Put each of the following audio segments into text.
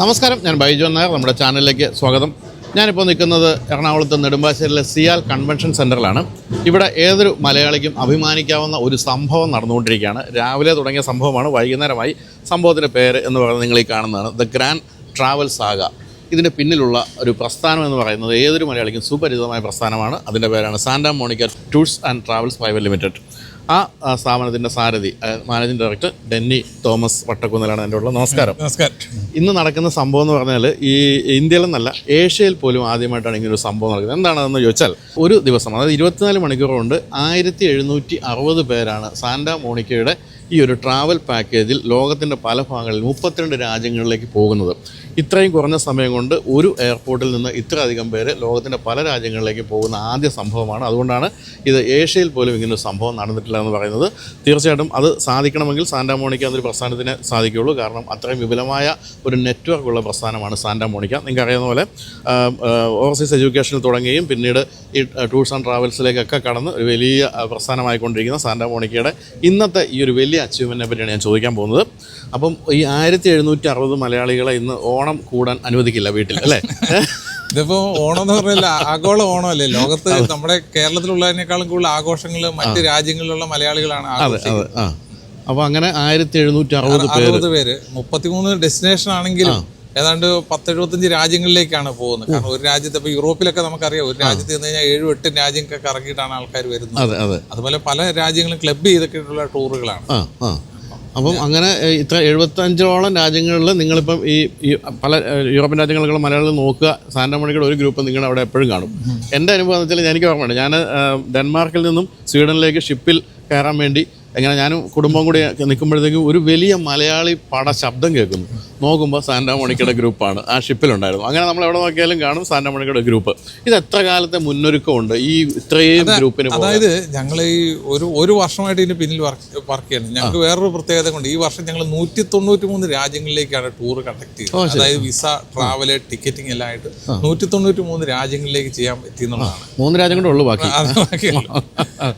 നമസ്കാരം ഞാൻ ബൈജോൻ നായർ നമ്മുടെ ചാനലിലേക്ക് സ്വാഗതം. ഞാനിപ്പോൾ നിൽക്കുന്നത് എറണാകുളത്ത് നെടുമ്പാശ്ശേരിയിലെ സിയാൽ കൺവെൻഷൻ സെന്ററിലാണ് ഇവിടെ ഏതൊരു മലയാളിക്കും അഭിമാനിക്കാവുന്ന ഒരു സംഭവം നടന്നുകൊണ്ടിരിക്കുകയാണ്. രാവിലെ തുടങ്ങിയ സംഭവമാണ് വൈകുന്നേരമായി. സംഭവത്തിന്റെ പേര് എന്ന് പറയുന്നത് നിങ്ങൾ ഈ കാണുന്നതാണ് ദ ഗ്രാൻഡ് ട്രാവൽ സാഗ. ഇതിന്റെ പിന്നിലുള്ള ഒരു പ്രസ്ഥാനം എന്ന് പറയുന്നത് ഏതൊരു മലയാളിക്കും സുപരിചിതമായ പ്രസ്ഥാനമാണ്. അതിന്റെ പേരാണ് Santa Monica tours and travels private limited. ആ സ്ഥാപനത്തിന്റെ സാരഥി മാനേജിംഗ് ഡയറക്ടർ ഡെന്നി തോമസ് വട്ടക്കുന്നലാണ് എന്റെ ഉള്ള നമസ്കാരം. നമസ്കാരം. ഇന്ന് നടക്കുന്ന സംഭവം എന്ന് പറഞ്ഞാൽ ഈ ഇന്ത്യയിലെന്നല്ല ഏഷ്യയിൽ പോലും ആദ്യമായിട്ടാണ് ഇങ്ങനെ ഒരു സംഭവം നടക്കുന്നത്. എന്താണെന്ന് ചോദിച്ചാൽ ഒരു ദിവസം അതായത് ഇരുപത്തിനാല് മണിക്കൂർ കൊണ്ട് ആയിരത്തി എഴുന്നൂറ്റി അറുപത് പേരാണ് സാന്റാ മോണിക്കയുടെ ഈ ഒരു ട്രാവൽ പാക്കേജിൽ ലോകത്തിന്റെ പല ഭാഗങ്ങളിൽ മുപ്പത്തിരണ്ട് രാജ്യങ്ങളിലേക്ക് പോകുന്നത്. ഇത്രയും കുറഞ്ഞ സമയം കൊണ്ട് ഒരു എയർപോർട്ടിൽ നിന്ന് ഇത്രയധികം പേര് ലോകത്തിന്റെ പല രാജ്യങ്ങളിലേക്ക് പോകുന്ന ആദ്യ സംഭവമാണ്. അതുകൊണ്ടാണ് ഇത് ഏഷ്യയിൽ പോലും ഇങ്ങനെ ഒരു സംഭവം നടന്നിട്ടില്ല എന്ന് പറയുന്നത്. തീർച്ചയായിട്ടും അത് സാധിക്കണമെങ്കിൽ സാന്റാമോണിക്ക എന്നൊരു പ്രസ്ഥാനത്തിന് സാധിക്കുകയുള്ളൂ. കാരണം അത്രയും വിപുലമായ ഒരു നെറ്റ്വർക്ക് ഉള്ള പ്രസ്ഥാനമാണ് സാന്റാമോണിക്ക നിങ്ങൾക്ക് അറിയാവുന്ന പോലെ ഓവർസീസ് എഡ്യൂക്കേഷനിൽ തുടങ്ങുകയും പിന്നീട് ഈ ടൂർസ് ആൻഡ് ട്രാവൽസിലേക്കൊക്കെ കടന്ന് ഒരു വലിയ പ്രസ്ഥാനമായിക്കൊണ്ടിരിക്കുന്ന സാന്റാമോണിക്കയുടെ ഇന്നത്തെ ഈ ഒരു വലിയ അച്ചീവ്മെന്റിനെ പറ്റിയാണ് ഞാൻ ചോദിക്കാൻ പോകുന്നത്. അപ്പം ഈ ആയിരത്തി എഴുന്നൂറ്റി അറുപത് മലയാളികളെ ഇന്ന് ഓണം കൂടാൻ അനുവദിക്കില്ല വീട്ടിൽ അല്ലേ? ഇതിപ്പോ ഓണം എന്ന് പറഞ്ഞാൽ ആഗോള ഓണമല്ലേ? ലോകത്ത് നമ്മുടെ കേരളത്തിലുള്ളതിനേക്കാളും കൂടുതൽ ആഘോഷങ്ങൾ മറ്റ് രാജ്യങ്ങളിലുള്ള മലയാളികളാണ് അപ്പൊ അങ്ങനെ ആയിരത്തി എഴുന്നൂറ്റി അറുപത് പേര്. അറുപത് പേര്. മുപ്പത്തിമൂന്ന് ഡെസ്റ്റിനേഷൻ ആണെങ്കിലും ഏതാണ്ട് പത്തെഴുപത്തഞ്ച് രാജ്യങ്ങളിലേക്കാണ് പോകുന്നത്. കാരണം ഒരു രാജ്യത്ത് ഇപ്പൊ യൂറോപ്പിലൊക്കെ നമുക്കറിയാം ഒരു രാജ്യത്ത് നിന്ന് കഴിഞ്ഞാൽ ഏഴും എട്ടും രാജ്യമൊക്കെ ഇറങ്ങിയിട്ടാണ് ആൾക്കാർ വരുന്നത്. അതെ അതെ. അതുപോലെ പല രാജ്യങ്ങളും ക്ലബ് ചെയ്തിട്ടുള്ള ടൂറുകളാണ് അപ്പം അങ്ങനെ ഇത്ര എഴുപത്തഞ്ചോളം രാജ്യങ്ങളിൽ നിങ്ങളിപ്പം ഈ പല യൂറോപ്യൻ രാജ്യങ്ങളിലുള്ള മലയാളത്തിൽ നോക്കുക സാന്റമണിക്കയുടെ ഒരു ഗ്രൂപ്പ് നിങ്ങളുടെ അവിടെ എപ്പോഴും കാണും. എന്റെ അനുഭവം എന്ന് വെച്ചാൽ എനിക്ക് ഓർമ്മയുണ്ട്. ഞാൻ ഡെൻമാർക്കിൽ നിന്നും സ്വീഡനിലേക്ക് ഷിപ്പിൽ കയറാൻ വേണ്ടി എങ്ങനെ ഞാനും കുടുംബം കൂടി നിൽക്കുമ്പോഴത്തേക്കും ഒരു വലിയ മലയാളി പട ശബ്ദം കേൾക്കുന്നു. നോക്കുമ്പോൾ സാന്റാമണിക്കയുടെ ഗ്രൂപ്പാണ്. ആ ഷിപ്പിലുണ്ടായിരുന്നു. അങ്ങനെ നമ്മൾ എവിടെ നോക്കിയാലും കാണും സാന്റാമണിക്കയുടെ ഗ്രൂപ്പ്. ഇത് എത്ര കാലത്തെ മുന്നൊരുക്കമുണ്ട് ഈ ഇത്രയും ഗ്രൂപ്പിന് അതായത് ഞങ്ങൾ ഈ ഒരു ഒരു വർഷമായിട്ട് ഇതിന് പിന്നിൽ വർക്ക് വർക്ക് ചെയ്യുന്നത് ഞങ്ങൾക്ക് വേറൊരു പ്രത്യേകത കൊണ്ട് ഈ വർഷം ഞങ്ങൾ നൂറ്റി തൊണ്ണൂറ്റി മൂന്ന് രാജ്യങ്ങളിലേക്കാണ് ടൂർ കണ്ടക്ട് ചെയ്യുന്നത് അതായത് വിസ ട്രാവൽ ടിക്കറ്റിംഗ് എല്ലാം ആയിട്ട് നൂറ്റി തൊണ്ണൂറ്റി മൂന്ന് രാജ്യങ്ങളിലേക്ക് ചെയ്യാൻ പറ്റിയെന്നുള്ളതാണ്. മൂന്ന് രാജ്യങ്ങളുള്ളൂ ഉള്ളു ബാക്കി.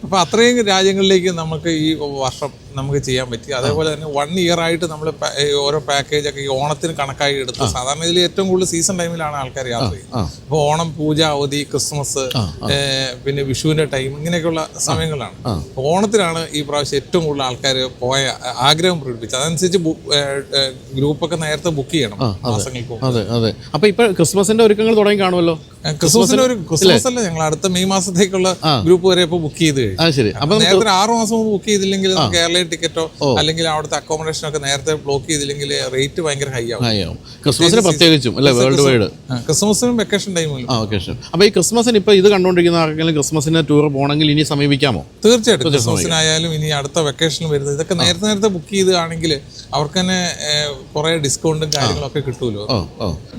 അപ്പൊ അത്രയും രാജ്യങ്ങളിലേക്ക് നമുക്ക് ഈ വർഷം നമുക്ക് ചെയ്യാൻ പറ്റി അതേപോലെ തന്നെ വൺ ഇയർ ആയിട്ട് നമ്മൾ ഓരോ പാക്കേജ് ഒക്കെ ഈ ഓണത്തിന് കണക്കായി എടുത്ത് സാധാരണ ഇതിൽ ഏറ്റവും കൂടുതൽ സീസൺ ടൈമിലാണ് ആൾക്കാർ യാത്ര ചെയ്യുന്നത്. അപ്പോൾ ഓണം പൂജ അവധി ക്രിസ്മസ് പിന്നെ വിഷുവിന്റെ ടൈം ഇങ്ങനെയൊക്കെയുള്ള സമയങ്ങളാണ്. ഓണത്തിനാണ് ഈ പ്രാവശ്യം ഏറ്റവും കൂടുതൽ ആൾക്കാർ പോയ ആഗ്രഹം പ്രകടിപ്പിച്ചത്. അതനുസരിച്ച് ഗ്രൂപ്പൊക്കെ നേരത്തെ ബുക്ക് ചെയ്യണം മാസങ്ങൾക്ക് അതെ അതെ. അപ്പൊ ഇപ്പൊ ക്രിസ്മസിന്റെ ഒരുക്കങ്ങൾ തുടങ്ങി കാണുമല്ലോ? ക്രിസ്മസിന്റെ ഒരു ക്രിസ്മസ് അല്ല ഞങ്ങൾ അടുത്ത മെയ് മാസത്തേക്കുള്ള ഗ്രൂപ്പ് വരെ ഇപ്പൊ ബുക്ക് ചെയ്ത് കഴിഞ്ഞു. നേരത്തെ ആറ് മാസം മുമ്പ് ബുക്ക് ചെയ്തില്ലെങ്കിൽ എയർലൈൻ ടിക്കറ്റോ അല്ലെങ്കിൽ അവിടുത്തെ അക്കോമഡേഷൻ ഒക്കെ നേരത്തെ ബ്ലോക്ക് ചെയ്തില്ലെങ്കിൽ റേറ്റ് ഭയങ്കര ഹൈ ആവും. ക്രിസ്മസിന് പ്രത്യേകിച്ചും അല്ലേ? വേൾഡ് വൈഡ് ക്രിസ്മസിനും വെക്കേഷൻ ടൈമിലും ആ വെക്കേഷൻ ശരി അപ്പൊ ഈ ക്രിസ്മസിന് ഇപ്പൊ ഇത് കണ്ടുകൊണ്ടിരിക്കുന്ന ആർക്കെങ്കിലും ക്രിസ്മസിന് ടൂർ പോകണമെങ്കിൽ ഇനി സമീപിക്കാമോ? തീർച്ചയായിട്ടും. ക്രിസ്മസിനായാലും ഇനി അടുത്ത വെക്കേഷനിൽ വരുന്നത് ഇതൊക്കെ നേരത്തെ നേരത്തെ ബുക്ക് ചെയ്താണെങ്കിൽ അവർക്ക് തന്നെ കുറെ ഡിസ്കൗണ്ടും കാര്യങ്ങളൊക്കെ കിട്ടുമല്ലോ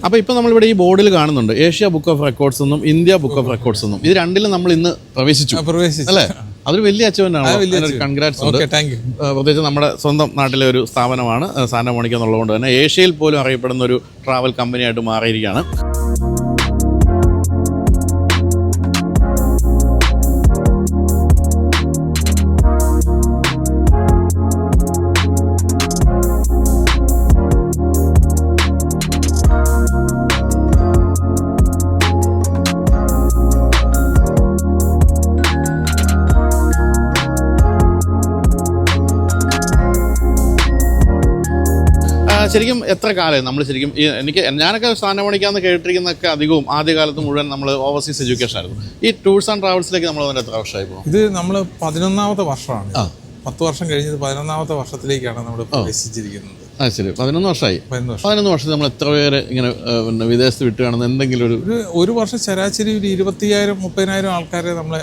അപ്പോൾ ഇപ്പൊ നമ്മളിവിടെ ഈ ബോർഡിൽ കാണുന്നുണ്ട്. ഏഷ്യ ബുക്ക് ഓഫ് റെക്കോർഡ്സ് എന്നും ഇന്ത്യ ബുക്ക് ഓഫ് റെക്കോർഡ്സ് എന്നും. ഇത് രണ്ടിലും നമ്മൾ ഇന്ന് പ്രവേശിച്ചു. പ്രവേശിച്ചു. അല്ലേ? അതൊരു വലിയ അച്ചവനാണ് ആണ് കൺഗ്രാറ്റ്സ് പ്രത്യേകിച്ച് നമ്മുടെ സ്വന്തം നാട്ടിലെ ഒരു സ്ഥാപനമാണ് സാന്റമോണിക്ക മോണിക്ക എന്നുള്ളതുകൊണ്ട് തന്നെ ഏഷ്യയിൽ പോലും അറിയപ്പെടുന്ന ഒരു ട്രാവൽ കമ്പനിയായിട്ട് മാറിയിരിക്കുകയാണ്. ശരിക്കും എത്ര കാലം നമ്മൾ ശരിക്കും എനിക്ക് ഞാനൊക്കെ സ്ഥാനം പണിക്കാന്ന് കേട്ടിരിക്കുന്നൊക്കെ അധികവും ആദ്യകാലത്ത് മുഴുവൻ നമ്മൾ ഓവർസീസ് എഡ്യൂക്കേഷൻ ആയിരുന്നു. ഈ ടൂർസ് ആൻഡ് ട്രാവൽസിലേക്ക് നമ്മൾ വന്നിട്ട് എത്ര വർഷമായി പോകും? ഇത് നമ്മൾ പതിനൊന്നാമത്തെ വർഷമാണ്. പത്ത് വർഷം കഴിഞ്ഞത് പതിനൊന്നാമത്തെ വർഷത്തിലേക്കാണ് നമ്മൾ പ്രവേശിച്ചിരിക്കുന്നത്. ആ ശരി. പതിനൊന്ന് വർഷമായി. പതിനൊന്ന് വർഷം. വർഷത്തിൽ നമ്മൾ എത്ര പേര് ഇങ്ങനെ പിന്നെ വിദേശത്ത് വിട്ടുകയാണെന്ന് എന്തെങ്കിലും ഒരു ഒരു വർഷം ശരാശരി ഒരു ഇരുപത്തിയായിരം മുപ്പതിനായിരം ആൾക്കാരെ നമ്മളെ.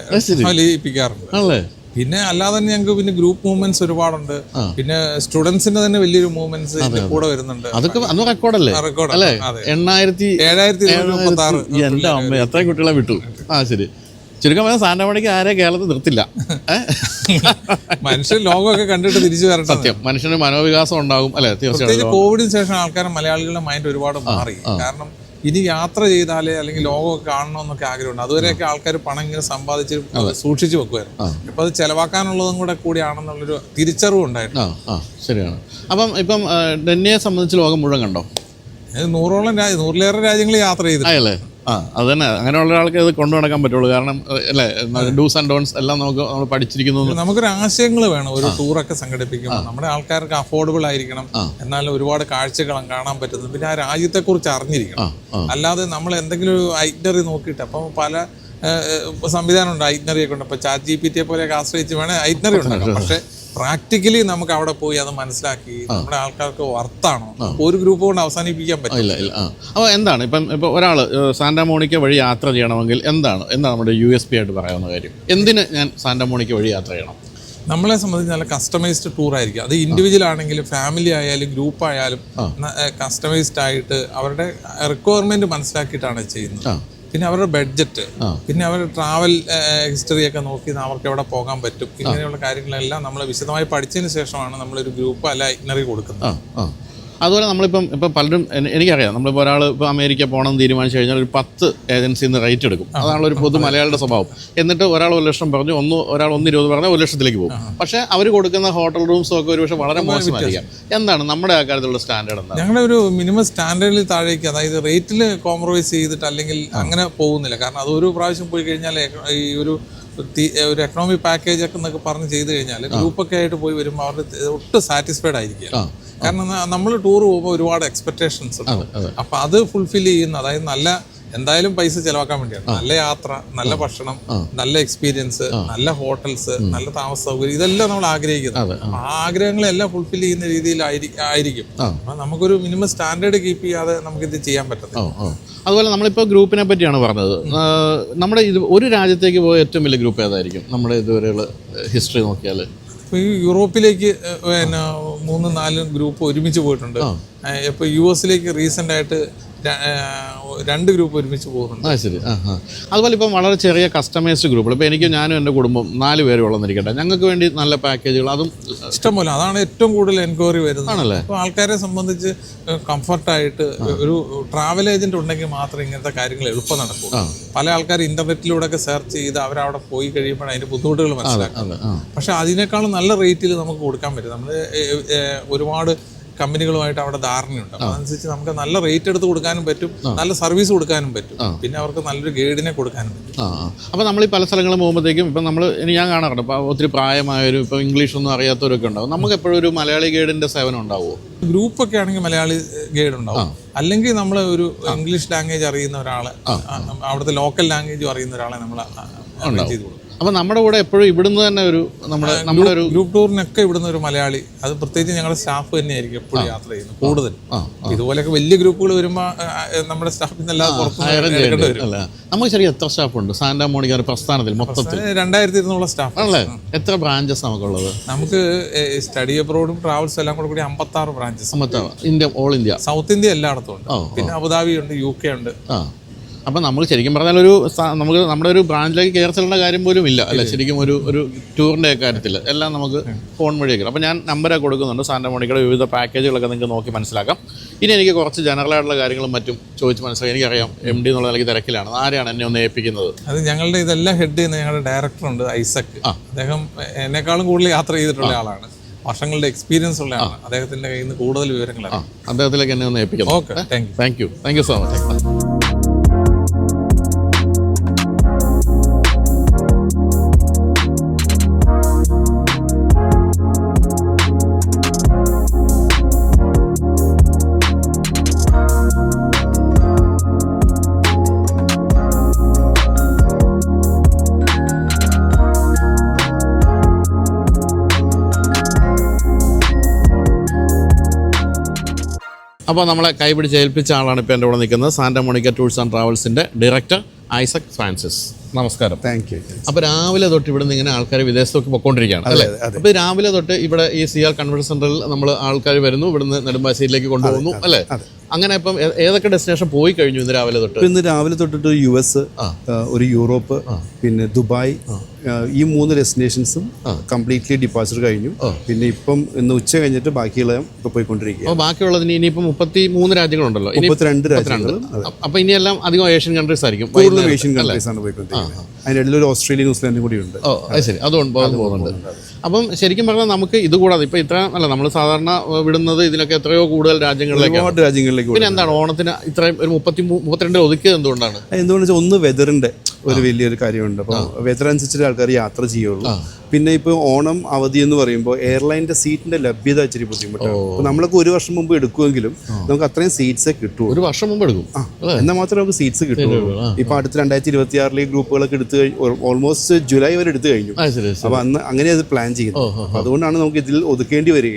ഫലിപ്പിക്കാറുണ്ട് ആണല്ലേ? പിന്നെ അല്ലാതെ തന്നെ ഞങ്ങൾക്ക് പിന്നെ ഗ്രൂപ്പ് മൂവ്മെന്റ്സ് ഒരുപാടുണ്ട്. പിന്നെ സ്റ്റുഡൻസിന്റെ തന്നെ വലിയൊരു മൂവ്മെന്റ്സ് കൂടെ വരുന്നുണ്ട്. അതൊക്കെ അന്ന് റെക്കോർഡല്ലേ റെക്കോർഡ് അല്ലേ? എണ്ണായിരത്തി ഏഴായിരത്തി മുപ്പത്തി ആറ് എന്റെ അമ്മ എത്രയും കുട്ടികളെ വിട്ടു. ആ ശരി. ചുരുക്കം പറഞ്ഞാൽ സാന്റമണിക്ക് ആരെ കേരളത്തിൽ നിർത്തില്ല. മനുഷ്യൻ ലോകമൊക്കെ കണ്ടിട്ട് തിരിച്ചു വരട്ടെ. സത്യം. മനുഷ്യന് മനോവികാസം ഉണ്ടാകും. അല്ലേ? പ്രത്യേകിച്ച് കോവിഡിന് ശേഷം ആൾക്കാരെ മലയാളികളുടെ മൈൻഡ് ഒരുപാട് മാറി. കാരണം ഇനി യാത്ര ചെയ്താലേ അല്ലെങ്കിൽ ലോകമൊക്കെ കാണണമെന്നൊക്കെ ആഗ്രഹമുണ്ട്. അതുവരെയൊക്കെ ആൾക്കാർ പണം ഇങ്ങനെ സമ്പാദിച്ച് സൂക്ഷിച്ചു വെക്കുമായിരുന്നു ഇപ്പൊ അത് ചെലവാക്കാനുള്ളതും കൂടെ കൂടിയാണെന്നുള്ളൊരു തിരിച്ചറിവ് ഉണ്ടായിരുന്നു. ആ ശരിയാണ്. അപ്പം ഇപ്പം ഡെന്നിയെ സംബന്ധിച്ച് ലോകം മുഴുവൻ കണ്ടോ? നൂറോളം രാജ്യം നൂറിലേറെ രാജ്യങ്ങളിൽ യാത്ര ചെയ്തു ആ അത് തന്നെ. അങ്ങനെയുള്ള ഒരാൾക്ക് ഇത് കൊണ്ടു നടക്കാൻ പറ്റുള്ളൂ. കാരണം അല്ലെ ഡൂസ് ആൻഡ് ഡോൺസ് എല്ലാം നമുക്ക് നമ്മൾ പഠിച്ചിരിക്കുന്നു. നമുക്കൊരു ആശയങ്ങൾ വേണം. ഒരു ടൂറൊക്കെ സംഘടിപ്പിക്കുമ്പോൾ നമ്മുടെ ആൾക്കാർക്ക് അഫോർഡബിൾ ആയിരിക്കണം. എന്നാൽ ഒരുപാട് കാഴ്ചകളും കാണാൻ പറ്റുന്നു. പിന്നെ ആ രാജ്യത്തെ കുറിച്ച് അറിഞ്ഞിരിക്കണം അല്ലാതെ നമ്മൾ എന്തെങ്കിലും ഒരു ഐറ്റ്നറി നോക്കിയിട്ട് അപ്പം പല സംവിധാനം ഉണ്ട് ഐറ്റിനറിയൊക്കെ ഉണ്ട്. അപ്പോൾ ചാറ്റ് ജി പി ടിയെ പോലെയൊക്കെ ആശ്രയിച്ച് വേണേൽ ഐറ്റ്നറി ഉണ്ടാക്കാം. പക്ഷേ പ്രാക്ടിക്കലി നമുക്ക് അവിടെ പോയി അത് മനസ്സിലാക്കി നമ്മുടെ ആൾക്കാർക്ക് വർത്താണോ? ഒരു ഗ്രൂപ്പ് കൊണ്ട് അവസാനിപ്പിക്കാൻ പറ്റില്ല. പറ്റും ഇല്ല അപ്പോൾ എന്താണ്? ഇപ്പം ഇപ്പോൾ ഒരാൾ സാന്റാമോണിക്ക വഴി യാത്ര ചെയ്യണമെങ്കിൽ എന്താണ് എന്താണ് നമ്മുടെ യു എസ് പി ആയിട്ട് പറയാവുന്ന കാര്യം? എന്തിന് ഞാൻ സാന്റാമോണിക്ക വഴി യാത്ര ചെയ്യണം? നമ്മളെ സംബന്ധിച്ച് നല്ല കസ്റ്റമൈസ്ഡ് ടൂർ ആയിരിക്കും. അത് ഇൻഡിവിജ്വൽ ആണെങ്കിലും ഫാമിലി ആയാലും ഗ്രൂപ്പ് ആയാലും കസ്റ്റമൈസ്ഡ് ആയിട്ട് അവരുടെ റിക്വയർമെന്റ് മനസ്സിലാക്കിയിട്ടാണ് ചെയ്യുന്നത്. പിന്നെ അവരുടെ ബഡ്ജറ്റ് പിന്നെ അവരുടെ ട്രാവൽ ഹിസ്റ്ററി ഒക്കെ നോക്കി അവർക്ക് എവിടെ പോകാൻ പറ്റും. ഇങ്ങനെയുള്ള കാര്യങ്ങളെല്ലാം നമ്മൾ വിശദമായി പഠിച്ചതിന് ശേഷമാണ് നമ്മളൊരു ഗ്രൂപ്പ് അല്ല ഇഗ്നറി കൊടുക്കുന്നത്. അതുപോലെ നമ്മളിപ്പം ഇപ്പം പലരും എനി- എനിക്കറിയാം. നമ്മളിപ്പോൾ ഒരാൾ ഇപ്പോൾ അമേരിക്ക പോകണം എന്ന് തീരുമാനിച്ചു കഴിഞ്ഞാൽ ഒരു പത്ത് ഏജൻസിയിൽ നിന്ന് റേറ്റ് എടുക്കും. അതാണ് ഒരു പൊതു മലയാളിയുടെ സ്വഭാവം. എന്നിട്ട് ഒരാൾ ഒരു ലക്ഷം പറഞ്ഞു ഒന്ന് ഒരാൾ ഒന്ന് ഇരുപത് പറഞ്ഞാൽ ഒരു ലക്ഷത്തിലേക്ക് പോകും. പക്ഷേ അവർ കൊടുക്കുന്ന ഹോട്ടൽ റൂംസും ഒക്കെ ഒരുപക്ഷെ വളരെ മോശമായിരിക്കാം. എന്താണ് നമ്മുടെ ആ കാര്യത്തിലുള്ള സ്റ്റാൻഡേർഡ് എന്താണ്? ഞങ്ങളുടെ ഒരു മിനിമം സ്റ്റാൻഡേർഡിൽ താഴേക്ക് അതായത് റേറ്റിൽ കോംപ്രമൈസ് ചെയ്തിട്ട് അല്ലെങ്കിൽ അങ്ങനെ പോകുന്നില്ല. കാരണം അത് ഒരു പ്രാവശ്യം പോയി കഴിഞ്ഞാൽ ഈ ഒരു ഒരു എക്കണോമിക് പാക്കേജ് ഒക്കെ എന്നൊക്കെ പറഞ്ഞ് ചെയ്തു കഴിഞ്ഞാൽ ഗ്രൂപ്പൊക്കെ ആയിട്ട് പോയി വരുമ്പോൾ അവരുടെ ഒട്ടും സാറ്റിസ്ഫൈഡ് ആയിരിക്കുക കാരണം നമ്മൾ ടൂർ പോകുമ്പോൾ ഒരുപാട് എക്സ്പെക്ടേഷൻസ് ഉണ്ട്. അപ്പൊ അത് ഫുൾഫിൽ ചെയ്യുന്ന അതായത് നല്ല എന്തായാലും പൈസ ചെലവാക്കാൻ വേണ്ടിയാണ്. നല്ല യാത്ര നല്ല ഭക്ഷണം നല്ല എക്സ്പീരിയൻസ് നല്ല ഹോട്ടൽസ് നല്ല താമസ സൗകര്യം ഇതെല്ലാം നമ്മൾ ആഗ്രഹിക്കുന്നത് ആഗ്രഹങ്ങളെല്ലാം ഫുൾഫിൽ ചെയ്യുന്ന രീതിയിൽ ആയിരിക്കും. അപ്പൊ നമുക്കൊരു മിനിമം സ്റ്റാൻഡേർഡ് കീപ്പ് ചെയ്യാതെ നമുക്ക് ഇത് ചെയ്യാൻ പറ്റത്തില്ല. അതുപോലെ നമ്മളിപ്പോൾ ഗ്രൂപ്പിനെ പറ്റിയാണ് പറഞ്ഞത്. നമ്മുടെ ഇത് ഒരു രാജ്യത്തേക്ക് പോയ ഏറ്റവും വലിയ ഗ്രൂപ്പ് ഏതായിരിക്കും? നമ്മുടെ ഇതുവരെയുള്ള ഹിസ്റ്ററി നോക്കിയാൽ ഈ യൂറോപ്പിലേക്ക് പിന്നെ മൂന്ന് നാല് ഗ്രൂപ്പ് ഒരുമിച്ച് പോയിട്ടുണ്ട്. ഇപ്പോൾ ഇപ്പൊ യു എസിലേക്ക് റീസെന്റ് ആയിട്ട് രണ്ട് ഗ്രൂപ്പ് ഒരുമിച്ച് പോകുന്നുണ്ട്. ആ ശരി. ആ ആ. അതുപോലെ ഇപ്പം വളരെ ചെറിയ കസ്റ്റമൈസ്ഡ് ഗ്രൂപ്പുകൾ ഇപ്പോൾ എനിക്ക് ഞാനും എന്റെ കുടുംബം നാല് പേരും ഉള്ളെന്നിരിക്കട്ടെ. ഞങ്ങൾക്ക് വേണ്ടി നല്ല പാക്കേജുകൾ അതും ഇഷ്ടംപോലെ. അതാണ് ഏറ്റവും കൂടുതൽ എൻക്വയറി വരുന്നത്. ആണല്ലേ? അപ്പോൾ ആൾക്കാരെ സംബന്ധിച്ച് കംഫർട്ടായിട്ട് ഒരു ട്രാവൽ ഏജന്റ് ഉണ്ടെങ്കിൽ മാത്രമേ ഇങ്ങനത്തെ കാര്യങ്ങൾ എളുപ്പം നടക്കൂ പല ആൾക്കാർ ഇന്റർനെറ്റിലൂടെ ഒക്കെ സെർച്ച് ചെയ്ത് അവരവിടെ പോയി കഴിയുമ്പോൾ അതിന്റെ ബുദ്ധിമുട്ടുകൾ മനസ്സിലാക്കും പക്ഷേ പക്ഷെ അതിനേക്കാളും നല്ല റേറ്റിൽ നമുക്ക് കൊടുക്കാൻ പറ്റും. നമ്മൾ ഒരുപാട് കമ്പനികളുമായിട്ട് അവിടെ ധാരണയുണ്ട്. അപ്പോൾ അതനുസരിച്ച് നമുക്ക് നല്ല റേറ്റ് എടുത്ത് കൊടുക്കാനും പറ്റും. നല്ല സർവീസ് കൊടുക്കാനും പറ്റും. പിന്നെ അവർക്ക് നല്ലൊരു ഗൈഡിനെ കൊടുക്കാനും പറ്റും. അപ്പോൾ നമ്മൾ ഈ പല സ്ഥലങ്ങളും പോകുമ്പോഴത്തേക്കും ഇപ്പം നമ്മൾ ഇനി ഞാൻ കാണാറുണ്ട്. ഇപ്പോൾ ഒത്തിരി പ്രായമായവരും ഇപ്പൊ ഇംഗ്ലീഷ് ഒന്നും അറിയാത്തവരൊക്കെ ഉണ്ടാവും. നമുക്ക് എപ്പോഴും ഒരു മലയാളി ഗൈഡിന്റെ സേവനം ഉണ്ടാവുമോ? ഗ്രൂപ്പൊക്കെ ആണെങ്കിൽ മലയാളി ഗൈഡ് ഉണ്ടാവും. അല്ലെങ്കിൽ നമ്മൾ ഒരു ഇംഗ്ലീഷ് ലാംഗ്വേജ് അറിയുന്ന ഒരാളെ അവിടുത്തെ ലോക്കൽ ലാംഗ്വേജും അറിയുന്ന ഒരാളെ നമ്മൾ ചെയ്ത് കൊടുക്കും. അപ്പോൾ നമ്മുടെ കൂടെ എപ്പോഴും ഇവിടുന്ന് തന്നെ ഒരു നമ്മുടെ നമ്മുടെ ഒരു ഗ്രൂപ്പ് ടൂറിനൊക്കെ ഇവിടുന്ന് ഒരു മലയാളി. അത് പ്രത്യേകിച്ച് ഞങ്ങളുടെ സ്റ്റാഫ് തന്നെയായിരിക്കും എപ്പോഴും യാത്ര ചെയ്യുന്നത് കൂടുതൽ. ഇതുപോലെയൊക്കെ വലിയ ഗ്രൂപ്പുകൾ വരുമ്പോൾ നമ്മുടെ സ്റ്റാഫിൽ നിന്നെല്ലാം പുറത്ത് ചെയ്യേണ്ടി വരും. അല്ലേ നമുക്ക് ശരി എത്ര സ്റ്റാഫുണ്ട് സാന്റാ മോണിക്ക പ്രസ്ഥാനത്തിൽ മൊത്തത്തിൽ. രണ്ടായിരത്തി ഇരുന്നൂറ് സ്റ്റാഫ് ആണല്ലേ? എത്ര ബ്രാഞ്ചസ് നമുക്കുള്ളത്? നമുക്ക് സ്റ്റഡി അബ്രോഡും ട്രാവൽസ് എല്ലാം കൂടെ കൂടി അമ്പത്തി ആറ് branches India all India South India എല്ലായിടത്തും ഉണ്ട്. പിന്നെ അബുദാബി ഉണ്ട് യു കെ ഉണ്ട് അപ്പം നമ്മൾ ശരിക്കും പറഞ്ഞാൽ ഒരു നമുക്ക് നമ്മുടെ ഒരു ബ്രാഞ്ചിലേക്ക് കയറി ചെല്ലേണ്ട കാര്യം പോലും ഇല്ല അല്ല? ശരിക്കും ഒരു ഒരു ടൂറിന്റെ കാര്യത്തിൽ എല്ലാം നമുക്ക് ഫോൺ വഴിയൊക്കെ. അപ്പം ഞാൻ നമ്പറൊക്കെ കൊടുക്കുന്നുണ്ട്. സാന്റാ മോണിക്കയുടെ വിവിധ പാക്കേജുകളൊക്കെ നിങ്ങൾക്ക് നോക്കി മനസ്സിലാക്കാം. ഇനി എനിക്ക് കുറച്ച് ജനറലായിട്ടുള്ള കാര്യങ്ങളും മറ്റും ചോദിച്ച് മനസ്സിലാക്കി. എനിക്കറിയാം എം ഡി എന്നുള്ള നിലയ്ക്ക് തിരക്കിലാണ്. ആരെയാണ് എന്നെ ഒന്ന് ഏൽപ്പിക്കുന്നത്? അത് ഞങ്ങളുടെ ഇതെല്ലാം ഹെഡ് ചെയ്യുന്ന ഞങ്ങളുടെ ഡയറക്ടറുണ്ട് ഐസക് അദ്ദേഹം എന്നെക്കാളും കൂടുതൽ യാത്ര ചെയ്തിട്ടുള്ള ആളാണ്. വർഷങ്ങളുടെ എക്സ്പീരിയൻസ് ഉള്ള ആളാണ്. അദ്ദേഹത്തിന്റെ കയ്യിൽ നിന്ന് കൂടുതൽ വിവരങ്ങളാണ്. അദ്ദേഹത്തിലേക്ക് എന്നെ ഒന്ന് ഏൽപ്പിക്കാം okay thank you thank you thank you so much അപ്പോൾ നമ്മളെ കൈപിടിച്ച് ഏൽപ്പിച്ച ആളാണ് ഇപ്പോൾ എന്റെ കൂടെ നിൽക്കുന്നത്. സാന്റ മോണിക്ക ടൂർസ് ആൻഡ് ട്രാവൽസിന്റെ ഡയറക്ടർ ഐസക് ഫ്രാൻസിസ്. നമസ്കാരം. താങ്ക് യു അപ്പോൾ രാവിലെ തൊട്ട് ഇവിടെ നിന്ന് ഇങ്ങനെ ആൾക്കാർ വിദേശത്തൊക്കെ പൊക്കോണ്ടിരിക്കുകയാണ് അല്ലേ? അപ്പോൾ രാവിലെ തൊട്ട് ഇവിടെ ഈ സി ആർ കൺവെൻഷൻ സെന്ററിൽ നമ്മൾ ആൾക്കാർ വരുന്നു ഇവിടുന്ന് നെടുമ്പാശ്ശേരിയിലേക്ക് കൊണ്ടുപോകുന്നു അല്ലേ? അങ്ങനെ ഇപ്പം ഏതൊക്കെ ഡെസ്റ്റിനേഷൻ പോയി കഴിഞ്ഞു ഇന്ന് രാവിലെ തൊട്ട്? ഇന്ന് രാവിലെ തൊട്ടിട്ട് യു എസ് ഒരു യൂറോപ്പ് പിന്നെ ദുബായ് ഈ മൂന്ന് ഡെസ്റ്റിനേഷൻസും കംപ്ലീറ്റ്ലി ഡിപ്പാച്ചർ കഴിഞ്ഞു. പിന്നെ ഇപ്പം ഇന്ന് ഉച്ച കഴിഞ്ഞിട്ട് ബാക്കിയുള്ള ഇപ്പൊ പോയിക്കൊണ്ടിരിക്കുക ബാക്കിയുള്ളതിന് ഇനിയിപ്പം മുപ്പത്തി മൂന്ന് രാജ്യങ്ങളുണ്ടല്ലോ. ഇനി മുപ്പത്തിരണ്ട് രാജ്യങ്ങളും അപ്പോൾ ഇനിയെല്ലാം അധികം ഏഷ്യൻ കൺട്രീസ് ആയിരിക്കും കൂടുതലും ഏഷ്യൻ കൺട്രീസ് ആണ് പോയിക്കൊണ്ടിരിക്കുന്നത്. അതിന്റെ ഇടയിൽ ഒരു ഓസ്ട്രേലിയ ന്യൂസിലാൻഡും കൂടി ഉണ്ട് ഓ അത് ശരി. അതുകൊണ്ട് പോകുന്നുണ്ട്. അപ്പം ശരിക്കും പറഞ്ഞാൽ നമുക്ക് ഇത് കൂടാതെ ഇപ്പം ഇത്ര അല്ല നമ്മൾ സാധാരണ വിടുന്നത് ഇതിനൊക്കെ എത്രയോ കൂടുതൽ രാജ്യങ്ങളിലേക്ക് ഒരുപാട് രാജ്യങ്ങളിലേക്ക് പിന്നെ എന്താണ് ഓണത്തിന് ഇത്രയും ഒരു മുപ്പത്തി മുപ്പത്തിരണ്ട് ഒതുക്കിയത് എന്തുകൊണ്ടാണ്? എന്തുകൊണ്ടെന്ന് വെച്ചാൽ ഒന്ന് വെതറിന്റെ ഒരു വലിയൊരു കാര്യമുണ്ട്. അപ്പോൾ വെതർ അനുസരിച്ചിട്ട് ആൾക്കാർ യാത്ര ചെയ്യുള്ളൂ. പിന്നെ ഇപ്പോൾ ഓണം അവധി എന്ന് പറയുമ്പോൾ എയർലൈന്റെ സീറ്റിന്റെ ലഭ്യത ഇച്ചിരി ബുദ്ധിമുട്ടാണ്. അപ്പോൾ നമ്മളൊക്കെ ഒരു വർഷം മുമ്പ് എടുക്കുമെങ്കിലും നമുക്ക് അത്രയും സീറ്റ്സേ കിട്ടുള്ളൂ ഒരു വർഷം മുമ്പ് എടുക്കും. എന്നാൽ മാത്രമേ നമുക്ക് സീറ്റ്സ് കിട്ടുള്ളൂ ഇപ്പോൾ അടുത്ത രണ്ടായിരത്തി ഇരുപത്തി ആറിലെ ഗ്രൂപ്പുകളൊക്കെ എടുത്ത് ഓൾമോസ്റ്റ് ജൂലൈ വരെ എടുത്തു കഴിഞ്ഞു. ആ ശരി ശരി. അപ്പൊ അന്ന് അങ്ങനെ അത് പ്ലാൻ ചെയ്യുന്നത്. അതുകൊണ്ടാണ് നമുക്ക് ഇതിൽ ഒതുക്കേണ്ടി വരിക.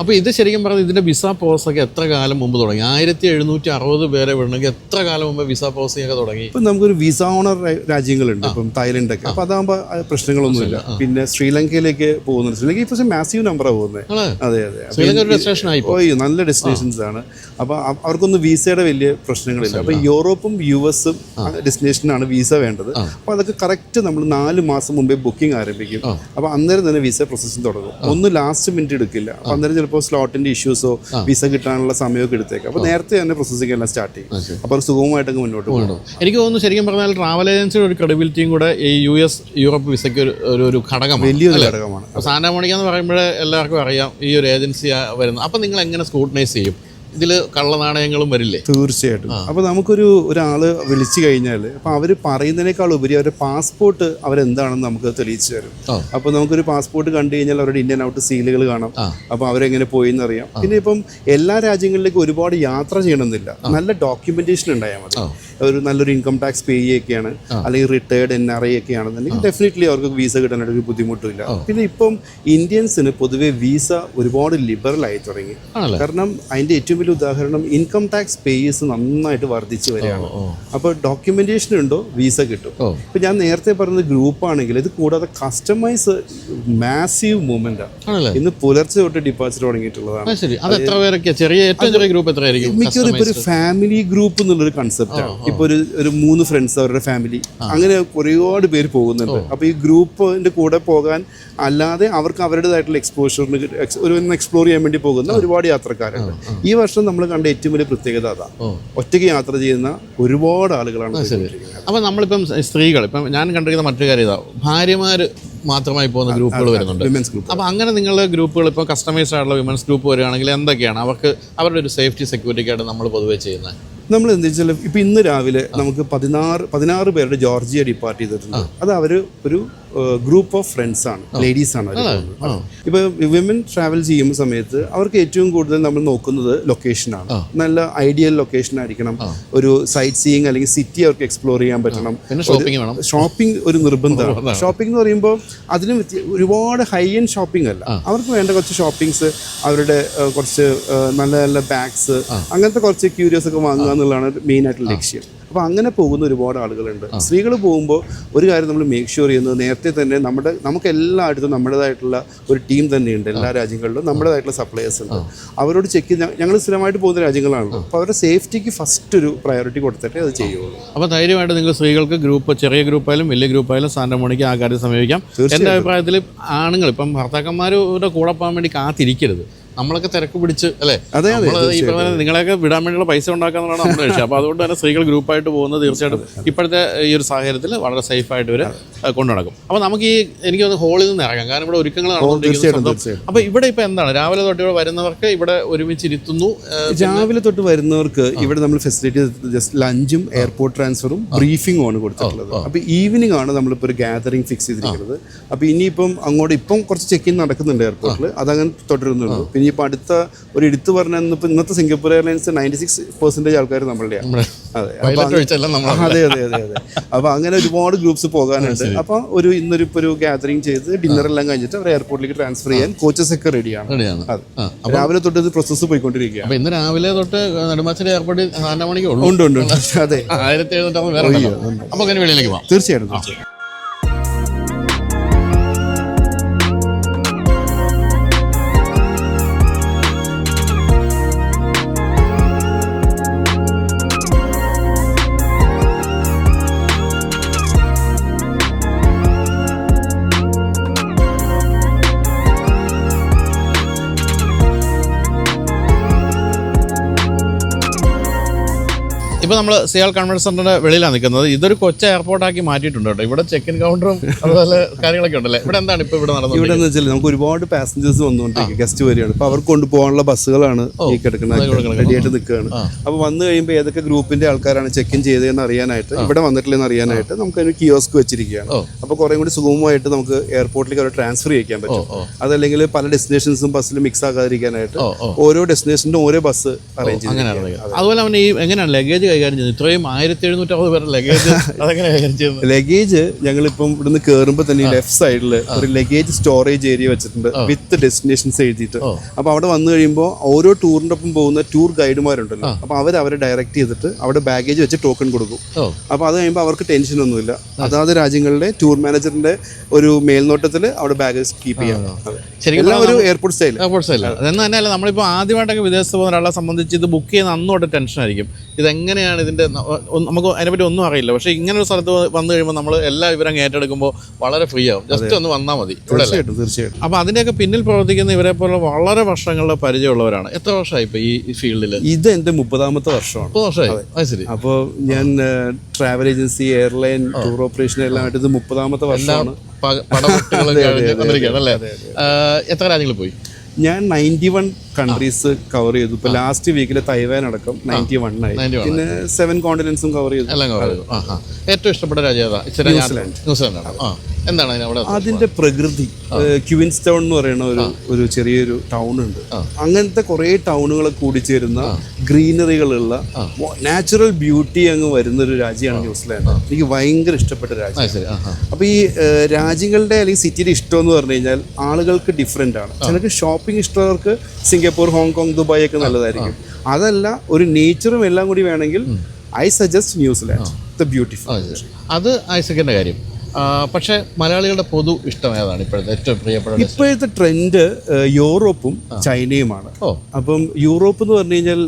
അപ്പോൾ ഇത് ശരിക്കും പറഞ്ഞാൽ ഇതിന്റെ വിസ പ്രോസസ് ഒക്കെ എത്ര കാലം മുമ്പ് തുടങ്ങി? ആയിരത്തി എഴുന്നൂറ്റി അറുപത് പേരെ വിടണമെങ്കിൽ എത്ര കാലം മുമ്പ് വിസ പ്രോസസിംഗ് ഒക്കെ തുടങ്ങി? ഇപ്പൊ നമുക്കൊരു വിസ ഓണർ രാജ്യങ്ങളുണ്ട്. ഇപ്പം തായ്ലൻഡ് ഒക്കെ അപ്പൊ അതാകുമ്പോൾ പ്രശ്നങ്ങളൊന്നുമില്ല. പിന്നെ ശ്രീലങ്കയിലേക്ക് പോകുന്നുണ്ട് ശ്രീലങ്ക പക്ഷേ മാസീവ് നമ്പറാണ് പോകുന്നത്. അതെ അതെ. അപ്പൊ ശ്രീലങ്ക ഒരു ഡെസ്റ്റിനേഷൻ ആയി ഓ നല്ല ഡെസ്റ്റിനേഷൻസ് ആണ്. അപ്പോൾ അവർക്കൊന്നും വിസയുടെ വലിയ പ്രശ്നങ്ങളില്ല. അപ്പോൾ യൂറോപ്പും യു എസും ഡെസ്റ്റിനേഷനാണ് വിസ വേണ്ടത്. അപ്പോൾ അതൊക്കെ കറക്റ്റ് നമ്മൾ നാല് മാസം മുമ്പേ ബുക്കിംഗ് ആരംഭിക്കും. അപ്പോൾ അന്നേരം തന്നെ വിസ പ്രോസസ്സിംഗ് തുടങ്ങും. ഒന്ന് ലാസ്റ്റ് മിനിറ്റ് എടുക്കില്ല. അപ്പോൾ അന്നേരം ചിലപ്പോൾ സ്ലോട്ടിന്റെ ഇഷ്യൂസോ വിസ കിട്ടാനുള്ള സമയമൊക്കെ എടുത്തേക്കാം. അപ്പോൾ നേരത്തെ തന്നെ പ്രോസസ്സിംഗ് എല്ലാം സ്റ്റാർട്ട് ചെയ്യും. അപ്പോൾ സുഖമായിട്ടങ്ങ് മുന്നോട്ട് പോകും. എനിക്ക് തോന്നുന്നു ശരിക്കും പറഞ്ഞാൽ ട്രാവൽ ഏജൻസിയുടെ ഒരു ക്രെഡിബിലിറ്റിയും കൂടെ ഈ യു എസ് യൂറോപ്പ് വിസയ്ക്ക് ഒരു- ഒരു ഘടകമാണ് വലിയൊരു ഘടകമാണ്. സാന്റാമോണിക്ക എന്ന് പറയുമ്പോൾ എല്ലാവർക്കും അറിയാം ഈ ഒരു ഏജൻസി വരുന്നത്. അപ്പം നിങ്ങൾ എങ്ങനെ സ്ക്രൂട്ടനൈസ് ചെയ്യും? ഇതിൽ കള്ളനാണയങ്ങളും വരില്ലേ? തീർച്ചയായിട്ടും. അപ്പോൾ നമുക്കൊരു ഒരാൾ വിളിച്ചു കഴിഞ്ഞാൽ അപ്പൊ അവർ പറയുന്നതിനേക്കാൾ ഉപരി അവരുടെ പാസ്പോർട്ട് അവരെന്താണെന്ന് നമുക്ക് തെളിയിച്ചു തരും. അപ്പോൾ അപ്പൊ നമുക്കൊരു പാസ്പോർട്ട് കണ്ടു കഴിഞ്ഞാൽ അവരുടെ ഇന്ത്യൻ ഔട്ട് സീലുകൾ കാണാം. അപ്പൊ അവരെങ്ങനെ പോയി എന്നറിയാം പിന്നെ ഇപ്പം എല്ലാ രാജ്യങ്ങളിലേക്കും ഒരുപാട് യാത്ര ചെയ്യണമെന്നില്ല. നല്ല ഡോക്യുമെന്റേഷൻ ഉണ്ടായാൽ മതി. ഒരു നല്ലൊരു ഇൻകം ടാക്സ് പേ ചെയ്യുകയാണ് അല്ലെങ്കിൽ റിട്ടയർഡ് എൻ ആർ ഐ ഒക്കെ ആണെന്നുണ്ടെങ്കിൽ ഡെഫിനറ്റ്ലി അവർക്ക് വീസ കിട്ടാനായിട്ട് ഒരു ബുദ്ധിമുട്ടില്ല പിന്നെ ഇപ്പം ഇന്ത്യൻസിന് പൊതുവെ വീസ ഒരുപാട് ലിബറൽ ആയി തുടങ്ങി. കാരണം അതിന്റെ ഏറ്റവും വലിയ ഉദാഹരണം ഇൻകം ടാക്സ് പേയേഴ്സ് നന്നായിട്ട് വർദ്ധിച്ചു വരികയാണ്. അപ്പോൾ ഡോക്യുമെന്റേഷൻ ഉണ്ടോ? വീസ കിട്ടും. ഇപ്പൊ ഞാൻ നേരത്തെ പറഞ്ഞ ഗ്രൂപ്പ് ആണെങ്കിൽ ഇത് കൂടാതെ കസ്റ്റമൈസ് മാസീവ് മൂവ്മെന്റ് ആണ് ഇന്ന് പുലർച്ചെ തൊട്ട് ഡിപ്പാസിറ്റ് തുടങ്ങിയിട്ടുള്ളതാണ്. ചെറിയ ഏറ്റവും ചെറിയ ഗ്രൂപ്പ് എത്രയായിരിക്കും മിക്കവാറും ഒരു ഫാമിലി ഗ്രൂപ്പ് എന്നുള്ളൊരു കൺസെപ്റ്റാണ് ഇപ്പൊ ഒരു ഒരു മൂന്ന് ഫ്രണ്ട്സ് അവരുടെ ഫാമിലി അങ്ങനെ ഒരുപാട് പേര് പോകുന്നുണ്ട്. അപ്പൊ ഈ ഗ്രൂപ്പിന്റെ കൂടെ പോകാൻ അല്ലാതെ അവർക്ക് അവരുടേതായിട്ടുള്ള എക്സ്പോഷറിന് ഒരു എക്സ്പ്ലോർ ചെയ്യാൻ വേണ്ടി പോകുന്ന ഒരുപാട് യാത്രക്കാരുണ്ട്. ഈ വർഷം നമ്മൾ കണ്ട ഏറ്റവും വലിയ പ്രത്യേകത അതാ. ഒറ്റയ്ക്ക് യാത്ര ചെയ്യുന്ന ഒരുപാട് ആളുകളാണ് അപ്പോൾ അപ്പം നമ്മളിപ്പം സ്ത്രീകൾ ഇപ്പം ഞാൻ കണ്ടിരിക്കുന്ന മറ്റൊരു കാര്യം ഇതാ. ഭാര്യമാർ മാത്രമായി പോകുന്ന ഗ്രൂപ്പുകൾ വരുന്നുണ്ട്. അപ്പോൾ അങ്ങനെ നിങ്ങളുടെ ഗ്രൂപ്പുകൾ ഇപ്പോൾ കസ്റ്റമൈസ്ഡ് ആയിട്ടുള്ള വിമൻസ് ഗ്രൂപ്പ് വരികയാണെങ്കിൽ എന്തൊക്കെയാണ്? അവർക്ക് അവരുടെ ഒരു സേഫ്റ്റി സെക്യൂരിറ്റി സെക്യൂരിറ്റിക്കായിട്ട് നമ്മൾ പൊതുവെ ചെയ്യുന്നത്. നമ്മൾ എന്താ വെച്ചാൽ ഇപ്പൊ ഇന്ന് രാവിലെ നമുക്ക് പതിനാറ് പതിനാറ് പേരുടെ ജോർജിയ ഡിപ്പാർട്ട് ചെയ്തിട്ടുണ്ട്. അത് അവർ ഒരു ഗ്രൂപ്പ് ഓഫ് ഫ്രണ്ട്സ് ആണ് ലേഡീസ് ആണ് ഇപ്പൊ വിമൻ ട്രാവൽ ചെയ്യുന്ന സമയത്ത് അവർക്ക് ഏറ്റവും കൂടുതൽ നമ്മൾ നോക്കുന്നത് ലൊക്കേഷൻ ആണ്. നല്ല ഐഡിയൽ ലൊക്കേഷൻ ആയിരിക്കണം. ഒരു സൈറ്റ് സീയിങ് അല്ലെങ്കിൽ സിറ്റി അവർക്ക് എക്സ്പ്ലോർ ചെയ്യാൻ പറ്റണം. ഷോപ്പിംഗ് ഒരു നിർബന്ധമാണ്. ഷോപ്പിംഗ് എന്ന് പറയുമ്പോൾ അതിന് ഒരുപാട് ഹൈ എൻഡ് ഷോപ്പിംഗ് അല്ല. അവർക്ക് വേണ്ട കുറച്ച് ഷോപ്പിംഗ്സ് അവരുടെ കുറച്ച് നല്ല നല്ല ബാഗ്സ് അങ്ങനത്തെ കുറച്ച് ക്യൂരിയസ് ഒക്കെ വാങ്ങുക എന്നുള്ളതാണ് മെയിൻ ആയിട്ടുള്ള ലക്ഷ്യം. അപ്പോൾ അങ്ങനെ പോകുന്ന ഒരുപാട് ആളുകളുണ്ട്. സ്ത്രീകൾ പോകുമ്പോൾ ഒരു കാര്യം നമ്മൾ മേക്ക് ഷുവർ ചെയ്യുന്നത് നേരത്തെ തന്നെ നമ്മുടെ നമുക്ക് എല്ലായിടത്തും നമ്മുടേതായിട്ടുള്ള ഒരു ടീം തന്നെയുണ്ട്. എല്ലാ രാജ്യങ്ങളിലും നമ്മുടേതായിട്ടുള്ള സപ്ലയേഴ്സ് ഉണ്ട്. അവരോട് ചെക്ക് ചെയ്ത് ഞങ്ങൾ സ്ഥിരമായിട്ട് പോകുന്ന രാജ്യങ്ങളാണല്ലോ അപ്പോൾ അവരുടെ സേഫ്റ്റിക്ക് ഫസ്റ്റ് ഒരു പ്രയോറിറ്റി കൊടുത്തിട്ടേ അത് ചെയ്യുള്ളൂ. അപ്പോൾ ധൈര്യമായിട്ട് നിങ്ങൾ സ്ത്രീകൾക്ക് ഗ്രൂപ്പ് ചെറിയ ഗ്രൂപ്പായാലും വലിയ ഗ്രൂപ്പായാലും സാന്റമോണിക്ക് ആ കാര്യം സമീപിക്കാം. എന്റെ അഭിപ്രായത്തിൽ ആണുങ്ങൾ ഇപ്പം ഭർത്താക്കന്മാരുടെ കൂടെ പോകാൻ വേണ്ടി കാത്തിരിക്കരുത്. നമ്മളൊക്കെ തിരക്ക് പിടിച്ച് അല്ലേ? അതെ, ഈ പറഞ്ഞ നിങ്ങളെയൊക്കെ വിടാൻ വേണ്ടിയുള്ള പൈസ ഉണ്ടാക്കാന്നുള്ളതാണ് നമ്മുടെ ലക്ഷ്യം. അപ്പോൾ അതുകൊണ്ട് തന്നെ സ്ത്രീകൾ ഗ്രൂപ്പായിട്ട് പോകുന്നത് തീർച്ചയായിട്ടും ഇപ്പോഴത്തെ ഈ ഒരു സാഹചര്യത്തിൽ വളരെ സേഫ് ആയിട്ട് കൊണ്ടു നടക്കും. അപ്പോൾ നമുക്ക് ഈ എനിക്ക് തോന്നുന്നു ഹോളിൽ നിന്ന് ഇറങ്ങാം. കാരണം ഇവിടെ ഒരുക്കങ്ങൾ നടന്നുകൊണ്ടിരിക്കുന്നു അപ്പൊ അപ്പോൾ ഇവിടെ ഇപ്പോൾ എന്താണ്? രാവിലെ തൊട്ട് ഇവിടെ വരുന്നവർക്ക് ഇവിടെ ഒരുമിച്ച് ഇരുത്തുന്നു രാവിലെ തൊട്ട് വരുന്നവർക്ക് ഇവിടെ നമ്മൾ ഫെസിലിറ്റി ജസ്റ്റ് ലഞ്ചും എയർപോർട്ട് ട്രാൻസ്ഫറും ബ്രീഫിംഗും ആണ് കൊടുത്തിട്ടുള്ളത്. അപ്പൊ ഈവനിങ് ആണ് നമ്മളിപ്പോൾ ഒരു ഗാദറിംഗ് ഫിക്സ് ചെയ്തിരിക്കുന്നത്. അപ്പൊ ഇനിയിപ്പം അങ്ങോട്ട് ഇപ്പം കുറച്ച് ചെക്ക് ഇൻ നടക്കുന്നുണ്ട് എയർപോർട്ടിൽ അതങ്ങനെ തുടരുന്നുള്ളൂ. പിന്നെ ഇപ്പം അടുത്ത ഒരു എടുത്തു പറഞ്ഞാൽ ഇന്നിപ്പോൾ ഇന്നത്തെ Singapore Airlines ninety six percentage ആൾക്കാർ നമ്മളുടെയാണ് അതെ. അതെ അതെ അതെ അതെ. അപ്പോൾ അങ്ങനെ ഒരുപാട് ഗ്രൂപ്പ്സ് പോകാനുണ്ട്. അപ്പോൾ ഒരു ഇന്നൊരു ഇപ്പോൾ ഒരു ഗാദറിംഗ് ചെയ്ത് ഡിന്നർ എല്ലാം കഴിഞ്ഞിട്ട് അവർ എയർപോർട്ടിലേക്ക് ട്രാൻസ്ഫർ ചെയ്യാൻ കോച്ചസ് ഒക്കെ റെഡിയാണ് അതെ. രാവിലെ തൊട്ട് ഇത് പ്രോസസ്സ് പോയിക്കൊണ്ടിരിക്കുകയാണ്. അപ്പോൾ ഇന്ന് രാവിലെ തൊട്ട് നെടുമ്പാശ്ശേരി എയർപോർട്ടിൽ നാലാം മണിക്ക് ഉണ്ട് ഉണ്ട് അതെ. ആയിരത്തി എഴുന്നൂറ്റമ്പത് അങ്ങനെ വെളിയിലേക്ക് പോവാം. തീർച്ചയായിട്ടും ഇപ്പോൾ നമ്മൾ സിയാൽ കൺവെൻഷൻ സെന്ററിന്റെ വെളിയിലാണ് നിൽക്കുന്നത്. ഇതൊരു കൊച്ച എയർപോർട്ടാക്കി മാറ്റിയിട്ടുണ്ട് കേട്ടോ. ഇവിടെ ചെക്ക് ഇൻ കൗണ്ടറും അതുപോലെ കാര്യങ്ങളൊക്കെ ഉണ്ടല്ലേ? ഇവിടെ എന്താണ് ഇപ്പോൾ ഇവിടെ നടന്നത് ഇവിടെ എന്ന് വെച്ചാൽ നമുക്ക് ഒരുപാട് പാസഞ്ചേഴ്സ് വന്നുകൊണ്ടിരിക്കും. ഗസ്റ്റ് വരികയാണ്. അപ്പൊ അവർക്ക് കൊണ്ടുപോകാനുള്ള ബസ്സുകളാണ് ഈ കിടക്കുന്നത് റെഡിയായിട്ട് നിൽക്കുകയാണ്. അപ്പൊ വന്നു കഴിയുമ്പോൾ ഏതൊക്കെ ഗ്രൂപ്പിന്റെ ആൾക്കാരാണ് ചെക്ക് ഇൻ ചെയ്തതെന്ന് അറിയാനായിട്ട് ഇവിടെ വന്നിട്ടില്ലെന്ന് അറിയാനായിട്ട് നമുക്ക് അതിന് കിയോസ്ക് വെച്ചിരിക്കുകയാണ്. അപ്പൊ കുറേ കൂടി സുഗമമായിട്ട് നമുക്ക് എയർപോർട്ടിലേക്ക് അവർ ട്രാൻസ്ഫർ ചെയ്യിക്കാൻ പറ്റും. അതല്ലെങ്കിൽ പല ഡെസ്റ്റിനേഷൻസും ബസ്സിൽ മിക്സ് ആകാതിരിക്കാനായിട്ട് ഓരോ ഡെസ്റ്റിനേഷനും ഓരോ ബസ് അറേഞ്ച് ചെയ്യുന്നത് അതുപോലെ അവൻ ഈ എങ്ങനെയാണ് ലഗേജ് കൈകാര്യം ചെയ്യുന്നത് ഇത്രയും ആയിരത്തി എഴുന്നൂറ്റി അറുപത് പേരുടെ ലഗേജ് അതെങ്ങനെ കൈകാര്യം ചെയ്യുന്നത്? ലഗേജ് ഞങ്ങളിപ്പം ഇവിടുന്ന് കയറുമ്പോൾ തന്നെ ലെഫ്റ്റ് സൈഡിൽ ഒരു ലഗേജ് സ്റ്റോറേജ് ഏരിയ വെച്ചിട്ടുണ്ട് വിത്ത് ഡെസ്റ്റിനേഷൻസ് എഴുതിയിട്ട്. അപ്പൊ അവിടെ വന്നു കഴിയുമ്പോൾ ഓരോ ടൂറിന്റെ ഒപ്പം പോകുന്ന ടൂർ ഗൈഡുമാരുണ്ടല്ലോ അപ്പൊ അവർ അവരെ ഡയറക്റ്റ് ചെയ്തിട്ട് അവിടെ ബാഗേജ് വെച്ച് ടോക്കൺ കൊടുക്കും. അപ്പോൾ അപ്പൊ അത് കഴിയുമ്പോൾ അവർക്ക് ടെൻഷൻ ഒന്നുമില്ല. അതാത് രാജ്യങ്ങളിലെ ടൂർ മാനേജറിന്റെ ഒരു മേൽനോട്ടത്തിൽ അവിടെ ബാഗേജ് കീപ്പ് ചെയ്യാം. ശരിക്കും ഒരു എയർപോർട്ട് സ്റ്റൈൽ എയർപോർട്ട് സ്റ്റൈൽ അതെന്ന് തന്നെയല്ല നമ്മളിപ്പോൾ ആദ്യമായിട്ടൊക്കെ വിദേശത്ത് പോകുന്ന ഒരാളെ സംബന്ധിച്ച് ഇത് ബുക്ക് ചെയ്യുന്ന ആയിരിക്കും. ഇത് ടെൻഷൻ ഇതെങ്ങനെയാണ് ഇതിന്റെ നമുക്ക് അതിനെപ്പറ്റി ഒന്നും അറിയില്ല. പക്ഷേ ഇങ്ങനെ ഒരു സ്ഥലത്ത് വന്നു കഴിയുമ്പോൾ നമ്മൾ എല്ലാ വിവരം ഏറ്റെടുക്കുമ്പോൾ വളരെ ഫ്രീ ആവും. ജസ്റ്റ് ഒന്ന് വന്നാൽ മതി. തീർച്ചയായിട്ടും തീർച്ചയായിട്ടും. അപ്പോൾ അതിന്റെയൊക്കെ പിന്നിൽ പ്രവർത്തിക്കുന്ന ഇവരെ പോലെ വളരെ വർഷങ്ങളുടെ പരിചയമുള്ളവരാണ്. എത്ര വർഷമായി ഇപ്പോൾ ഈ ഫീൽഡിൽ ഇത് എന്റെ മുപ്പതാമത്തെ വർഷമാണ്. മുപ്പത് വർഷമായി? അത്. ശരി. അപ്പോൾ ഞാൻ travel agency airline tour operation എല്ലാം ആയിട്ട് ഇത് മുപ്പതാമത്തെ വർഷമാണ്. പടവെട്ടുകളും എത്ര രാജ്യങ്ങളിൽ പോയി? ഞാൻ നയന്റി വൺ കൺട്രീസ് കവർ ചെയ്തു. ഇപ്പൊ ലാസ്റ്റ് വീക്കിൽ തൈവാൻ അടക്കം നയന്റി വൺ ആയി. പിന്നെ സെവൻ കോണ്ടിനൻസും കവർ ചെയ്തു. എല്ലാം കവർ ചെയ്തു. ആ ആ. ഏറ്റവും ഇഷ്ടപ്പെട്ട രാജ്യം ന്യൂസിലാൻഡ്. ന്യൂസിലാൻഡാണ്. എന്താണ് അവിടെ അതിന്റെ പ്രകൃതി. ക്യൂൻസ് ടൗൺ എന്ന് പറയുന്ന ഒരു ഒരു ചെറിയൊരു ടൗൺ ഉണ്ട്. അങ്ങനത്തെ കുറെ ടൗണുകൾ കൂടിച്ചേരുന്ന ഗ്രീനറികളുള്ള നാച്ചുറൽ ബ്യൂട്ടി അങ്ങ് വരുന്ന ഒരു രാജ്യമാണ് ന്യൂസിലാൻഡ്. എനിക്ക് ഭയങ്കര ഇഷ്ടപ്പെട്ട രാജ്യം. അപ്പൊ ഈ രാജ്യങ്ങളുടെ അല്ലെങ്കിൽ സിറ്റിയുടെ ഇഷ്ടം എന്ന് പറഞ്ഞു കഴിഞ്ഞാൽ ആളുകൾക്ക് ഡിഫറെന്റ് ആണ്. ചിലർക്ക് ഷോപ്പിംഗ് ഇഷ്ടമുള്ളവർക്ക് സിംഗപ്പൂർ ഹോങ്കോങ് ദുബായ് ഒക്കെ നല്ലതായിരിക്കും. അതല്ല ഒരു നേച്ചറും എല്ലാം കൂടി വേണമെങ്കിൽ I suggest New Zealand the beautiful. അത് ഐസക്കിന്റെ കാര്യം. പക്ഷേ മലയാളികളുടെ പൊതു ഇഷ്ടം ഏതാണ് ഇപ്പോഴത്തെ ഏറ്റവും പ്രിയപ്പെട്ട ഇപ്പോഴത്തെ ട്രെൻഡ് യൂറോപ്പും ചൈനയുമാണ്. അപ്പം യൂറോപ്പ് എന്ന് പറഞ്ഞു കഴിഞ്ഞാൽ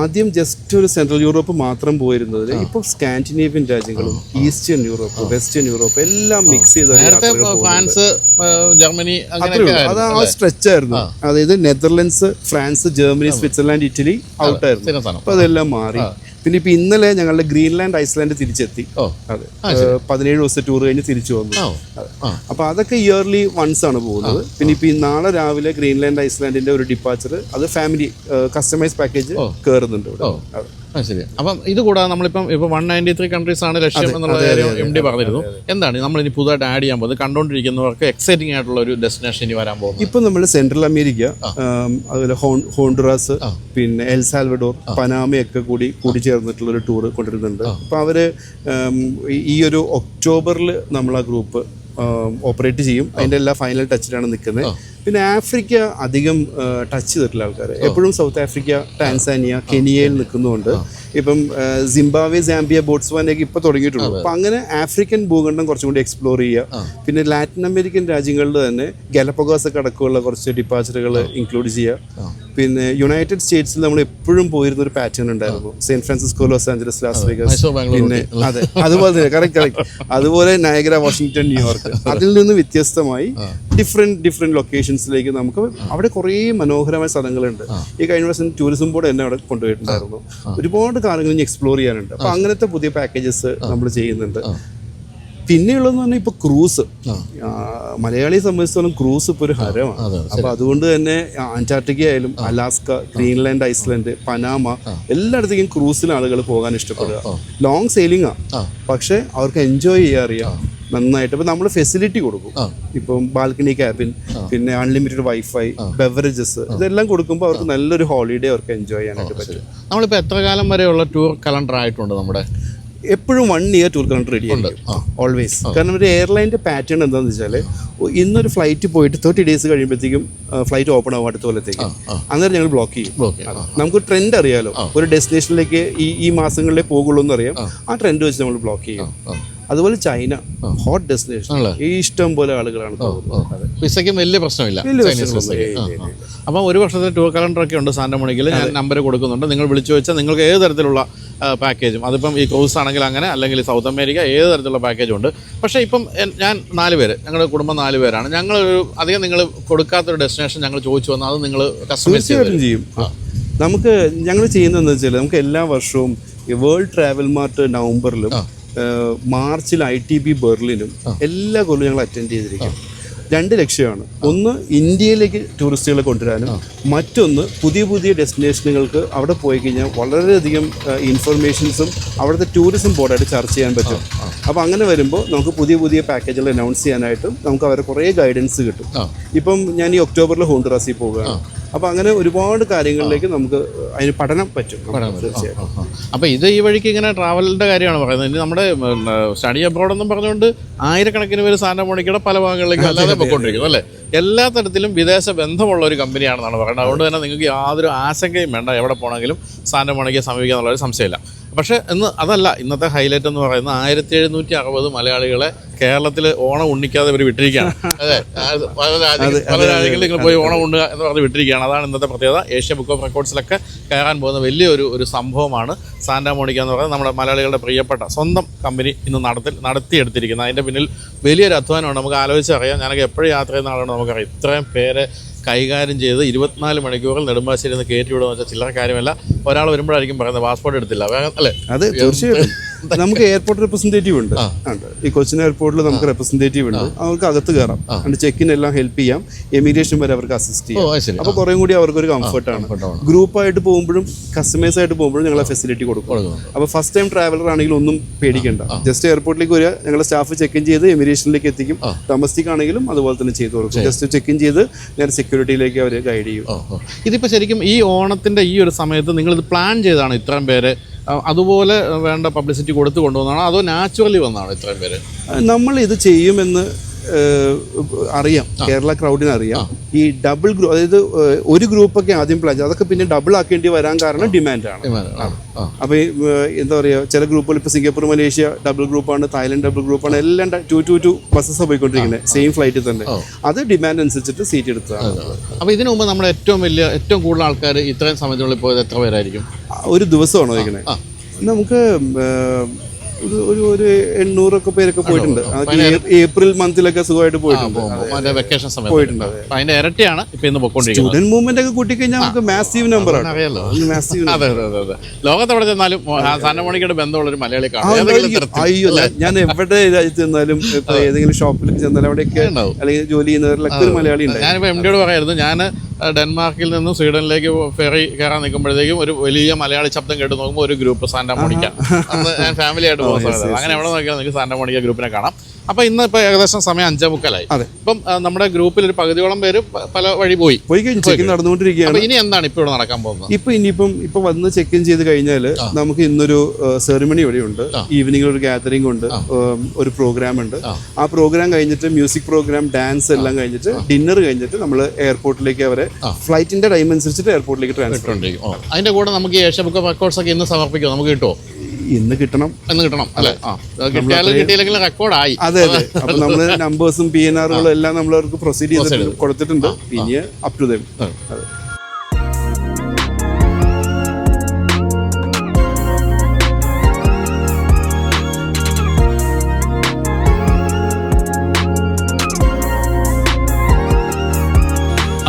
ആദ്യം ജസ്റ്റ് ഒരു സെൻട്രൽ യൂറോപ്പ് മാത്രം പോയിരുന്നതിൽ ഇപ്പോൾ സ്കാൻഡിനേവ്യൻ രാജ്യങ്ങളും ഈസ്റ്റേൺ യൂറോപ്പ് വെസ്റ്റേൺ യൂറോപ്പ് എല്ലാം മിക്സ് ചെയ്ത ഫ്രാൻസ് ജർമ്മനി അത് ആ സ്ട്രെച്ച് ആയിരുന്നു. അതായത് Netherlands France Germany Switzerland Italy ഔട്ടായിരുന്നു അപ്പൊ അതെല്ലാം മാറി. പിന്നെ ഇപ്പൊ ഇന്നലെ ഞങ്ങളുടെ ഗ്രീൻലാൻഡ് ഐസ്ലാൻഡ് തിരിച്ചെത്തി. അതെ. പതിനേഴ് ദിവസത്തെ ടൂർ കഴിഞ്ഞ് തിരിച്ചു വന്നു. അപ്പോൾ അപ്പൊ അതൊക്കെ ഇയർലി വൺസ് ആണ് പോകുന്നത്. പിന്നെ ഇപ്പൊ നാളെ രാവിലെ ഗ്രീൻലാൻഡ് ഐസ്ലാൻഡിന്റെ ഒരു ഡിപ്പാച്ചർ അത് ഫാമിലി കസ്റ്റമൈസ് പാക്കേജ് കയറുന്നുണ്ട് ഇവിടെ. ആ ശരി. അപ്പം ഇത് കൂടാതെ നമ്മളിപ്പം ഇപ്പം വൺ നയന്റി ത്രീ കൺട്രീസ് ആണ് ലക്ഷ്യം എന്നുള്ള കാര്യം എം ഡി പറഞ്ഞിരുന്നു. എന്താണ്? നമ്മൾ ഇനി പുതുതായിട്ട് ആഡ് ചെയ്യാൻ പോകുന്നത്. കണ്ടുകൊണ്ടിരിക്കുന്നവർക്ക് എക്സൈറ്റിംഗ് ആയിട്ടുള്ള ഒരു ഡെസ്റ്റിനേഷൻ ഇനി വരാൻ പോകുന്നത്. ഇപ്പൊ നമ്മൾ സെൻട്രൽ അമേരിക്ക അതുപോലെ ഹോണ്ടുറാസ് പിന്നെ എൽ സാൽവഡോർ പനാമയൊക്കെ കൂടി കൂടി ചേർന്നിട്ടുള്ള ഒരു ടൂർ കൊണ്ടുവരുന്നുണ്ട്. അപ്പൊ അവർ ഈ- ഒരു ഒക്ടോബറിൽ നമ്മൾ ആ ഗ്രൂപ്പ് ഓപ്പറേറ്റ് ചെയ്യും. അതിന്റെ എല്ലാ ഫൈനൽ ടച്ചിലാണ് നിൽക്കുന്നത് പിന്നെ ആഫ്രിക്ക അധികം ടച്ച് ചെയ്തിട്ടുള്ള ആൾക്കാർ എപ്പോഴും സൗത്ത് ആഫ്രിക്ക ടാൻസാനിയ കെനിയയിൽ നിൽക്കുന്നുണ്ട്. ഇപ്പം സിംബാബ്വെ സാംബിയ ബോട്സ്വാനൊക്കെ ഇപ്പൊ തുടങ്ങിയിട്ടുള്ളൂ. അപ്പൊ അങ്ങനെ ആഫ്രിക്കൻ ഭൂഖണ്ഡം കുറച്ചും കൂടി എക്സ്പ്ലോർ ചെയ്യുക. പിന്നെ ലാറ്റിൻ അമേരിക്കൻ രാജ്യങ്ങളിൽ തന്നെ ഗലപ്പഗോസ് കടക്കുള്ള അടക്കമുള്ള കുറച്ച് ഡിപ്പാച്ചറുകൾ ഇൻക്ലൂഡ് ചെയ്യുക. പിന്നെ യുണൈറ്റഡ് സ്റ്റേറ്റ്സിൽ നമ്മൾ എപ്പോഴും പോയിരുന്ന ഒരു പാറ്റേൺ ഉണ്ടായിരുന്നു San Francisco Los Angeles Las Vegas പിന്നെ അതെ. അതുപോലെ തന്നെ കറക്റ്റ് കറക്റ്റ് അതുപോലെ നയഗ്ര വാഷിംഗ്ടൺ ന്യൂയോർക്ക് അതിൽ നിന്ന് വ്യത്യസ്തമായി ഡിഫറെന്റ് ഡിഫറെന്റ് ലൊക്കേഷൻസിലേക്ക് നമുക്ക് അവിടെ കുറേ മനോഹരമായ സ്ഥലങ്ങളുണ്ട്. ഈ കഴിഞ്ഞ വർഷം ടൂറിസം ബോർഡ് എന്നെ അവിടെ കൊണ്ടുപോയിട്ടുണ്ടായിരുന്നു. ഒരുപാട് കാര്യങ്ങൾ ഇനി എക്സ്പ്ലോർ ചെയ്യാനുണ്ട്. അപ്പം അങ്ങനത്തെ പുതിയ പാക്കേജസ് നമ്മൾ ചെയ്യുന്നുണ്ട്. പിന്നെയുള്ളതെന്ന് പറഞ്ഞാൽ ഇപ്പൊ ക്രൂസ് മലയാളിയെ സംബന്ധിച്ചിടത്തോളം ക്രൂസ് ഇപ്പൊ ഒരു ഹരമാണ്. അപ്പോൾ അതുകൊണ്ട് തന്നെ അന്റാർട്ടിക്ക ആയാലും അലാസ്ക ഗ്രീൻലാൻഡ് ഐസ്ലാൻഡ് പനാമ എല്ലായിടത്തേക്കും ക്രൂസിൽ ആളുകൾ പോകാൻ ഇഷ്ടപ്പെടുക. ലോങ് സെയിലിംഗ് പക്ഷേ പക്ഷെ അവർക്ക് എൻജോയ് ചെയ്യാൻ അറിയാം നന്നായിട്ട്. ഇപ്പൊ നമ്മൾ ഫെസിലിറ്റി കൊടുക്കും. ഇപ്പം ബാൽക്കണി ക്യാബിൻ പിന്നെ അൺലിമിറ്റഡ് വൈഫൈ ബെവറേജസ് ഇതെല്ലാം കൊടുക്കുമ്പോൾ അവർക്ക് നല്ലൊരു ഹോളിഡേ അവർക്ക് എൻജോയ് ചെയ്യാനായിട്ട് പറ്റും. നമ്മളിപ്പോൾ എത്ര കാലം വരെയുള്ള ടൂർ കലണ്ടർ ആയിട്ടുണ്ട് നമ്മുടെ? എപ്പോഴും one year tour calendar ready always കാരണം ഒരു എയർലൈന്റെ പാറ്റേൺ എന്താണെന്ന് വെച്ചാൽ ഇന്നൊരു ഫ്ലൈറ്റ് പോയിട്ട് തേർട്ടി ഡേയ്സ് കഴിയുമ്പോഴത്തേക്കും ഫ്ലൈറ്റ് ഓപ്പൺ ആവും അടുത്ത കൊല്ലത്തേക്ക്. അന്നേരം ഞങ്ങൾ ബ്ലോക്ക് ചെയ്യും. നമുക്ക് ട്രെൻഡ് അറിയാലോ. ഒരു ഡെസ്റ്റിനേഷനിലേക്ക് ഈ ഈ മാസങ്ങളിലേ പോകുള്ളൂ എന്ന് അറിയാം ആ ട്രെൻഡ് വെച്ച് നമ്മൾ ബ്ലോക്ക് ചെയ്യും. അതുപോലെ ചൈന ഹോട്ട് ഡെസ്റ്റിനേഷൻ ഈ ഇഷ്ടം പോലെ ആളുകളാണ്. വിസയ്ക്കും വലിയ പ്രശ്നമില്ല. അപ്പം ഒരു വർഷത്തെ ടൂർ കലണ്ടർ ഒക്കെ ഉണ്ട് സാന്റമണിക്കിൽ ഞാൻ നമ്പർ കൊടുക്കുന്നുണ്ട്. നിങ്ങൾ വിളിച്ചു വെച്ചാൽ നിങ്ങൾക്ക് ഏത് തരത്തിലുള്ള പാക്കേജും അതിപ്പം ഈ ക്രൂസ് ആണെങ്കിൽ അങ്ങനെ അല്ലെങ്കിൽ സൗത്ത് അമേരിക്ക ഏത് തരത്തിലുള്ള പാക്കേജും ഉണ്ട്. പക്ഷേ ഇപ്പം ഞാൻ നാല് പേര് ഞങ്ങളുടെ കുടുംബം നാല് പേരാണ്. ഞങ്ങളൊരു അധികം നിങ്ങൾ കൊടുക്കാത്തൊരു ഡെസ്റ്റിനേഷൻ ഞങ്ങൾ ചോദിച്ചു വന്നാൽ അത് നിങ്ങൾ കസ്റ്റമൈസ് ചെയ്യും. നമുക്ക് ഞങ്ങൾ ചെയ്യുന്നതെന്ന് വെച്ചാൽ നമുക്ക് എല്ലാ വർഷവും വേൾഡ് ട്രാവൽ മാർട്ട് നവംബറിലും മാർച്ചിൽ ഐ ടി ബി ബെർലിനും എല്ലാ കൊല്ലവും ഞങ്ങൾ അറ്റൻഡ് ചെയ്തിരിക്കും. രണ്ട് ലക്ഷ്യമാണ്. ഒന്ന് ഇന്ത്യയിലേക്ക് ടൂറിസ്റ്റുകളെ കൊണ്ടുവരാനും മറ്റൊന്ന് പുതിയ പുതിയ ഡെസ്റ്റിനേഷനുകൾക്ക് അവിടെ പോയി കഴിഞ്ഞാൽ വളരെയധികം ഇൻഫർമേഷൻസും അവിടുത്തെ ടൂറിസം ബോർഡായിട്ട് ചർച്ച ചെയ്യാൻ പറ്റും. അപ്പോൾ അങ്ങനെ വരുമ്പോൾ നമുക്ക് പുതിയ പുതിയ പാക്കേജുകൾ അനൗൺസ് ചെയ്യാനായിട്ടും നമുക്ക് അവരെ കുറേ ഗൈഡൻസ് കിട്ടും. ഇപ്പം ഞാൻ ഈ ഒക്ടോബറിൽ ഹോണ്ടുറാസിൽ പോവുകയാണ്. അപ്പോൾ അങ്ങനെ ഒരുപാട് കാര്യങ്ങളിലേക്ക് നമുക്ക് അതിന് പഠനം പറ്റും. തീർച്ചയായും അപ്പോൾ ഇത് ഈ വഴിക്ക് ഇങ്ങനെ ട്രാവലിന്റെ കാര്യമാണ് പറയുന്നത്. ഇനി നമ്മുടെ സ്റ്റഡി അബ്രോഡ് എന്നും പറഞ്ഞുകൊണ്ട് ആയിരക്കണക്കിന് പേര് സാന്റ മോണിക്കയുടെ പല ഭാഗങ്ങളിലേക്ക് അല്ലാതെ പൊയ്ക്കൊണ്ടിരിക്കുന്നു അല്ലേ? എല്ലാ തരത്തിലും വിദേശ ബന്ധമുള്ള ഒരു കമ്പനിയാണെന്നാണ് പറയുന്നത്. അതുകൊണ്ട് തന്നെ നിങ്ങൾക്ക് യാതൊരു ആശങ്കയും വേണ്ട എവിടെ പോകണമെങ്കിലും സാന്റ മോണിക്കയെ സമീപിക്കുക എന്നുള്ളൊരു സംശയമില്ല. പക്ഷേ ഇന്ന് അതല്ല. ഇന്നത്തെ ഹൈലൈറ്റ് എന്ന് പറയുന്നത് ആയിരത്തി എഴുന്നൂറ്റി അറുപത് മലയാളികളെ കേരളത്തിൽ ഓണം ഉണ്ണിക്കാതെ ഇവർ വിട്ടിരിക്കുകയാണ്. അതെ. പല രാജ്യങ്ങളിൽ പല രാജ്യങ്ങളിൽ നിങ്ങൾ പോയി ഓണം ഉണ്ണുക എന്ന് പറഞ്ഞ് വിട്ടിരിക്കുകയാണ്. അതാണ് ഇന്നത്തെ പ്രത്യേകത. ഏഷ്യ ബുക്ക് ഓഫ് റെക്കോർഡ്സിലൊക്കെ കയറാൻ പോകുന്ന വലിയൊരു ഒരു സംഭവമാണ് സാന്റാ മോണിക്ക എന്ന് പറയുന്നത്. നമ്മുടെ മലയാളികളുടെ പ്രിയപ്പെട്ട സ്വന്തം കമ്പനി ഇന്ന് നടത്തി നടത്തിയെടുത്തിരിക്കുന്നത്. അതിന്റെ പിന്നിൽ വലിയൊരു അധ്വാനമാണ് നമുക്ക് ആലോചിച്ചറിയാം. ഞാനൊക്കെ എപ്പോഴും യാത്ര ചെയ്യുന്ന ആളാണ് നമുക്കറിയാം. ഇത്രയും പേരെ കൈകാര്യം ചെയ്ത് ഇരുപത്തിനാല് മണിക്കൂറിൽ നെടുമ്പാശ്ശേരി നിന്ന് കയറ്റി വിടുമെന്ന് വെച്ചാൽ ചില്ലറ കാര്യമല്ല. ഒരാൾ വരുമ്പോഴായിരിക്കും പറയുന്നത് പാസ്പോർട്ട് എടുത്തില്ല. അല്ലേ? അത് തീർച്ചയായിട്ടും. നമുക്ക് എയർപോർട്ട് റെപ്രസെന്റേറ്റീവ് ഉണ്ട്. ഈ കൊച്ചിൻ എയർപോർട്ടിൽ നമുക്ക് റെപ്രസെന്റേറ്റീവ് ഉണ്ട്. അവർക്ക് അകത്ത് കയറാം അതുകൊണ്ട് ചെക്കിൻ എല്ലാം ഹെൽപ്പ് ചെയ്യാം. എമിഗ്രേഷൻ വരെ അവർക്ക് അസിസ്റ്റ് ചെയ്യാം. അപ്പൊ അപ്പോൾ കുറേ കൂടി അവർക്ക് ഒരു കംഫർട്ടാണ് ഗ്രൂപ്പ് ഗ്രൂപ്പായിട്ട് പോകുമ്പോഴും കസ്റ്റമേഴ്സ് ആയിട്ട് പോകുമ്പോഴും ഞങ്ങൾ ഫെസിലിറ്റി കൊടുക്കും. അപ്പൊ അപ്പോൾ ഫസ്റ്റ് ടൈം ട്രാവലർ ആണെങ്കിൽ ഒന്നും പേടിക്കണ്ട. ജസ്റ്റ് എയർപോർട്ടിലേക്ക് വരിക ഞങ്ങളുടെ സ്റ്റാഫ് ചെക്ക് ഇൻ ചെയ്ത് എമിഗ്രേഷനിലേക്ക് എത്തിക്കും. ഡൊമസ്റ്റിക് ആണെങ്കിലും അതുപോലെ തന്നെ ചെയ്തു കൊടുക്കും. ജസ്റ്റ് ചെക്ക് ഇൻ ചെയ്ത് നേരെ സെക്യൂരിറ്റിയിലേക്ക് അവർ ഗൈഡ് ചെയ്യും. ഇതിപ്പോൾ ശരിക്കും ഈ ഓണത്തിന്റെ ഈ ഒരു സമയത്ത് നിങ്ങൾ ഇത് പ്ലാൻ ചെയ്താണ് ഇത്രയും പേര് അതുപോലെ വേണ്ട പബ്ലിസിറ്റി കൊടുത്തു കൊണ്ടുവന്നാണോ? അതോ നാച്ചുറലി വന്നാണോ ഇത്രയും പേര്? നമ്മൾ ഇത് ചെയ്യുമെന്ന് അറിയാം. കേരള ക്രൗഡിന് അറിയാം. ഈ ഡബിൾ ഗ്രൂപ്പ് അതായത് ഒരു ഗ്രൂപ്പൊക്കെ ആദ്യം പ്ലാൻ ചെയ്യാം അതൊക്കെ പിന്നെ ഡബിൾ ആക്കേണ്ടി വരാൻ കാരണം ഡിമാൻഡാണ്. അപ്പോൾ എന്താ പറയുക ചില ഗ്രൂപ്പുകൾ ഇപ്പോൾ സിംഗപ്പൂർ മലേഷ്യ ഡബിൾ ഗ്രൂപ്പാണ് തായ്ലൻഡ് ഡബിൾ ഗ്രൂപ്പാണ് എല്ലാം ടു ടു ടു ബസ്സസ് പോയിക്കൊണ്ടിരിക്കുന്നത് സെയിം ഫ്ലൈറ്റിൽ തന്നെ. അത് ഡിമാൻഡ് അനുസരിച്ചിട്ട് സീറ്റ് എടുത്തതാണ്. അപ്പോൾ ഇതിനു മുമ്പ് നമ്മുടെ ഏറ്റവും വലിയ ഏറ്റവും കൂടുതൽ ആൾക്കാർ ഇത്രയും സമയത്തിനുള്ളിൽ പോയത് എത്ര പേരായിരിക്കും? ഒരു ദിവസമാണോ ഇരിക്കണേ നമുക്ക് ഒരു ഒരു ഒരു എണ്ണൂറൊക്കെ പേരൊക്കെ പോയിട്ടുണ്ട്. ഏപ്രിൽ മന്തിലൊക്കെ സുഖമായിട്ട് പോയിട്ടുണ്ട്. വെക്കേഷൻ സമയത്ത് പോയിട്ടുണ്ട്. അതെ ഇരട്ടിയാണ് ഇപ്പോൾ ഇന്ന് പൊയ്ക്കൊണ്ടിരിക്കുന്നത് സ്റ്റുഡന്റ് മൂവ്മെന്റ് ഒക്കെ കൂട്ടിക്കഴിഞ്ഞാൽ നമുക്ക് മാസീവ് നമ്പർ ആണ്. അറിയാലോ മാസീവ് അതെ അതെ അതെ ലോകത്ത് എവിടെ ചെന്നാലും സാന്റ മോണിക്കയുടെ ബന്ധമുള്ള ഒരു മലയാളി അയ്യോ ഞാൻ- എവിടെ രാജ്യത്ത് ചെന്നാലും ഏതെങ്കിലും ഷോപ്പിലേക്ക് ചെന്നാലും അവിടെയൊക്കെ അല്ലെങ്കിൽ ജോലി ചെയ്യുന്നവരിലൊക്കെ ഒരു മലയാളി ഉണ്ടായി ഞാനിപ്പോൾ എം ഡിയോട് പറയായിരുന്നു ഞാൻ ഡെൻമാർക്കിൽ നിന്നും സ്വീഡനിലേക്ക് ഫെറി കയറാൻ നിൽക്കുമ്പോഴത്തേക്കും ഒരു വലിയ മലയാളി ശബ്ദം കേട്ട് നോക്കുമ്പോൾ ഒരു ഗ്രൂപ്പ് സാന്റാമോണിക്ക. അത് അന്ന് ഞാൻ ഫാമിലി ആയിട്ട് പോകുന്ന അങ്ങനെ എവിടെ നോക്കിയാൽ നിങ്ങൾക്ക് സാന്റാമോണിക്ക ഗ്രൂപ്പിനെ കാണാം. അപ്പോൾ ഇന്ന് ഇപ്പൊ ഏകദേശം സമയം അഞ്ചേ മുക്കാലായി അതെ. ഇപ്പം നമ്മുടെ ഗ്രൂപ്പിൽ ഒരു പകുതിയോളം പേര് പല വഴി പോയി. പോയി കഴിഞ്ഞു. ചെക്കിൻ നടന്നുകൊണ്ടിരിക്കുകയാണ്. ഇനി എന്താണ് ഇപ്പൊ ഇവിടെ നടക്കാൻ പോകുന്നത്? ഇപ്പൊ ഇനിയിപ്പം ഇപ്പൊ വന്ന് ചെക്ക് ഇൻ ചെയ്ത് കഴിഞ്ഞാൽ നമുക്ക് ഇന്നൊരു സെറിമണി ഇവിടെ ഉണ്ട്. ഈവനിങ്ങിൽ ഒരു ഗാദറിംഗ് ഉണ്ട്. ഒരു പ്രോഗ്രാം ഉണ്ട്. ആ. പ്രോഗ്രാം കഴിഞ്ഞിട്ട് മ്യൂസിക് പ്രോഗ്രാം ഡാൻസ് എല്ലാം കഴിഞ്ഞിട്ട് ഡിന്നർ കഴിഞ്ഞിട്ട് നമ്മൾ എയർപോർട്ടിലേക്ക് അവരെ ഫ്ലൈറ്റിന്റെ ടൈം അനുസരിച്ചിട്ട് എയർപോർട്ടിലേക്ക് ട്രാൻസ്ഫർ. അതിന്റെ കൂടെ നമുക്ക് ഏഷ്യ ബുക്ക് ഓഫ് റെക്കോർഡ്സ് ഒക്കെ ഇന്ന് സമർപ്പിക്കുമോ നമുക്ക് കിട്ടുമോ ഇന്ന് കിട്ടണം. എന്ന് കിട്ടണം അല്ലേ? ആ കിട്ടിയാലും കിട്ടിയില്ലെങ്കിലും റെക്കോർഡായി അതെ അതെ. അപ്പൊ നമ്മൾ നമ്പേഴ്സും പി എൻ ആറുകളും എല്ലാം നമ്മൾ അവർക്ക് പ്രൊസീഡ് ചെയ്തിട്ടുണ്ട് കൊടുത്തിട്ടുണ്ട്. ഇനി അപ് ടു ദം അതെ.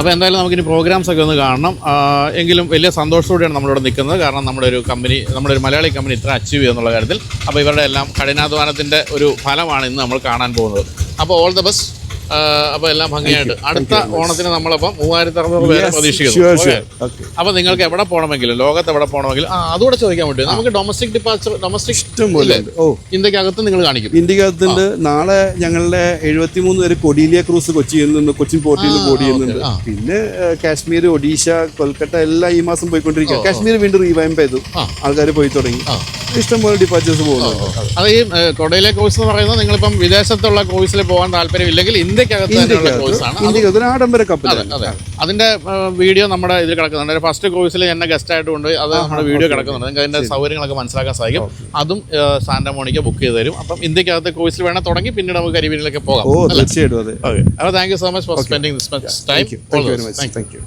അപ്പോൾ എന്തായാലും നമുക്കിനി പ്രോഗ്രാംസ് ഒക്കെ ഒന്ന് കാണണം. എങ്കിലും വലിയ സന്തോഷത്തോടെയാണ് നമ്മളിവിടെ നിൽക്കുന്നത്. കാരണം നമ്മുടെ ഒരു കമ്പനി നമ്മുടെ ഒരു മലയാളി കമ്പനി ഇത്ര അച്ചീവ് ചെയ്യുന്നുള്ള കാര്യത്തിൽ. അപ്പോൾ ഇവരുടെ എല്ലാം കഠിനാധ്വാനത്തിന്റെ ഒരു ഫലമാണ് ഇന്ന് നമ്മൾ കാണാൻ പോകുന്നത്. അപ്പോൾ ഓൾ ദ ബെസ്റ്റ് അപ്പോൾ എല്ലാം ഭംഗിയായിട്ട്. അടുത്ത ഓണത്തിന് നമ്മളപ്പം മൂവായിരത്തി അറുന്നൂറ് പേരെ പ്രതീക്ഷിക്കുന്നു. അപ്പൊ നിങ്ങൾക്ക് എവിടെ പോകണമെങ്കിലും ലോകത്ത് എവിടെ പോകണമെങ്കിലും അതുകൂടെ ചോദിക്കാൻ പറ്റും നമുക്ക് ഡൊമസ്റ്റിക് ഡിപ്പാർച്ചർ ഡൊമസ്റ്റിക് ഇഷ്ടം പോലെ ഓ. ഇന്ത്യക്കകത്ത് നിങ്ങൾ കാണിക്കും. ഇന്ത്യക്കകത്തുണ്ട്. നാളെ ഞങ്ങളുടെ എഴുപത്തിമൂന്ന് പേര് കൊടീലിയ ക്രൂസ് കൊച്ചിയിൽ നിന്ന് കൊച്ചിൻ പോർട്ടിൽ നിന്ന് ബോഡി ചെയ്യുന്നുണ്ട് പിന്നെ കാശ്മീർ ഒഡീഷ കൊൽക്കത്ത എല്ലാം ഈ മാസം പോയിക്കൊണ്ടിരിക്കുക കാശ്മീർ വീണ്ടും റീവൈമ്പ് ചെയ്തു. ആൾക്കാർ പോയി തുടങ്ങി. ഇഷ്ടം പോലെ ഡിപ്പാർച്ചേഴ്സ് പോകുന്നുണ്ട്. അത് ഈ കൊടയിലെ കോഴ്സ് എന്ന് പറയുന്നത് നിങ്ങളിപ്പം വിദേശത്തുള്ള കോഴ്സിൽ പോകാൻ താല്പര്യമില്ലെങ്കിൽ അത് ഇന്ത്യക്കകത്ത് ആഡംബര കപ്പൽ അതെ അതിന്റെ വീഡിയോ നമ്മുടെ ഇതിൽ കിടക്കുന്നുണ്ട്. ഫസ്റ്റ് കോഴ്സിൽ എന്നെ ഗസ്റ്റ് ആയിട്ട് കൊണ്ടുപോയി അത് നമ്മുടെ വീഡിയോ കിടക്കുന്നുണ്ട്. നിങ്ങൾക്ക് അതിന്റെ സൗകര്യങ്ങളൊക്കെ മനസ്സിലാക്കാൻ സാധിക്കും. അതും ഏഹ്, സാന്റ മോണിക്ക ബുക്ക് ചെയ്ത് തരും. അപ്പം ഇന്ത്യക്കകത്ത് കോഴ്സിൽ വേണം തുടങ്ങി പിന്നീട് നമുക്ക് കരിബീനിലേക്ക് പോകാം. തീർച്ചയായിട്ടും അതെ. അപ്പോൾ thank you so much for spending this much time thank you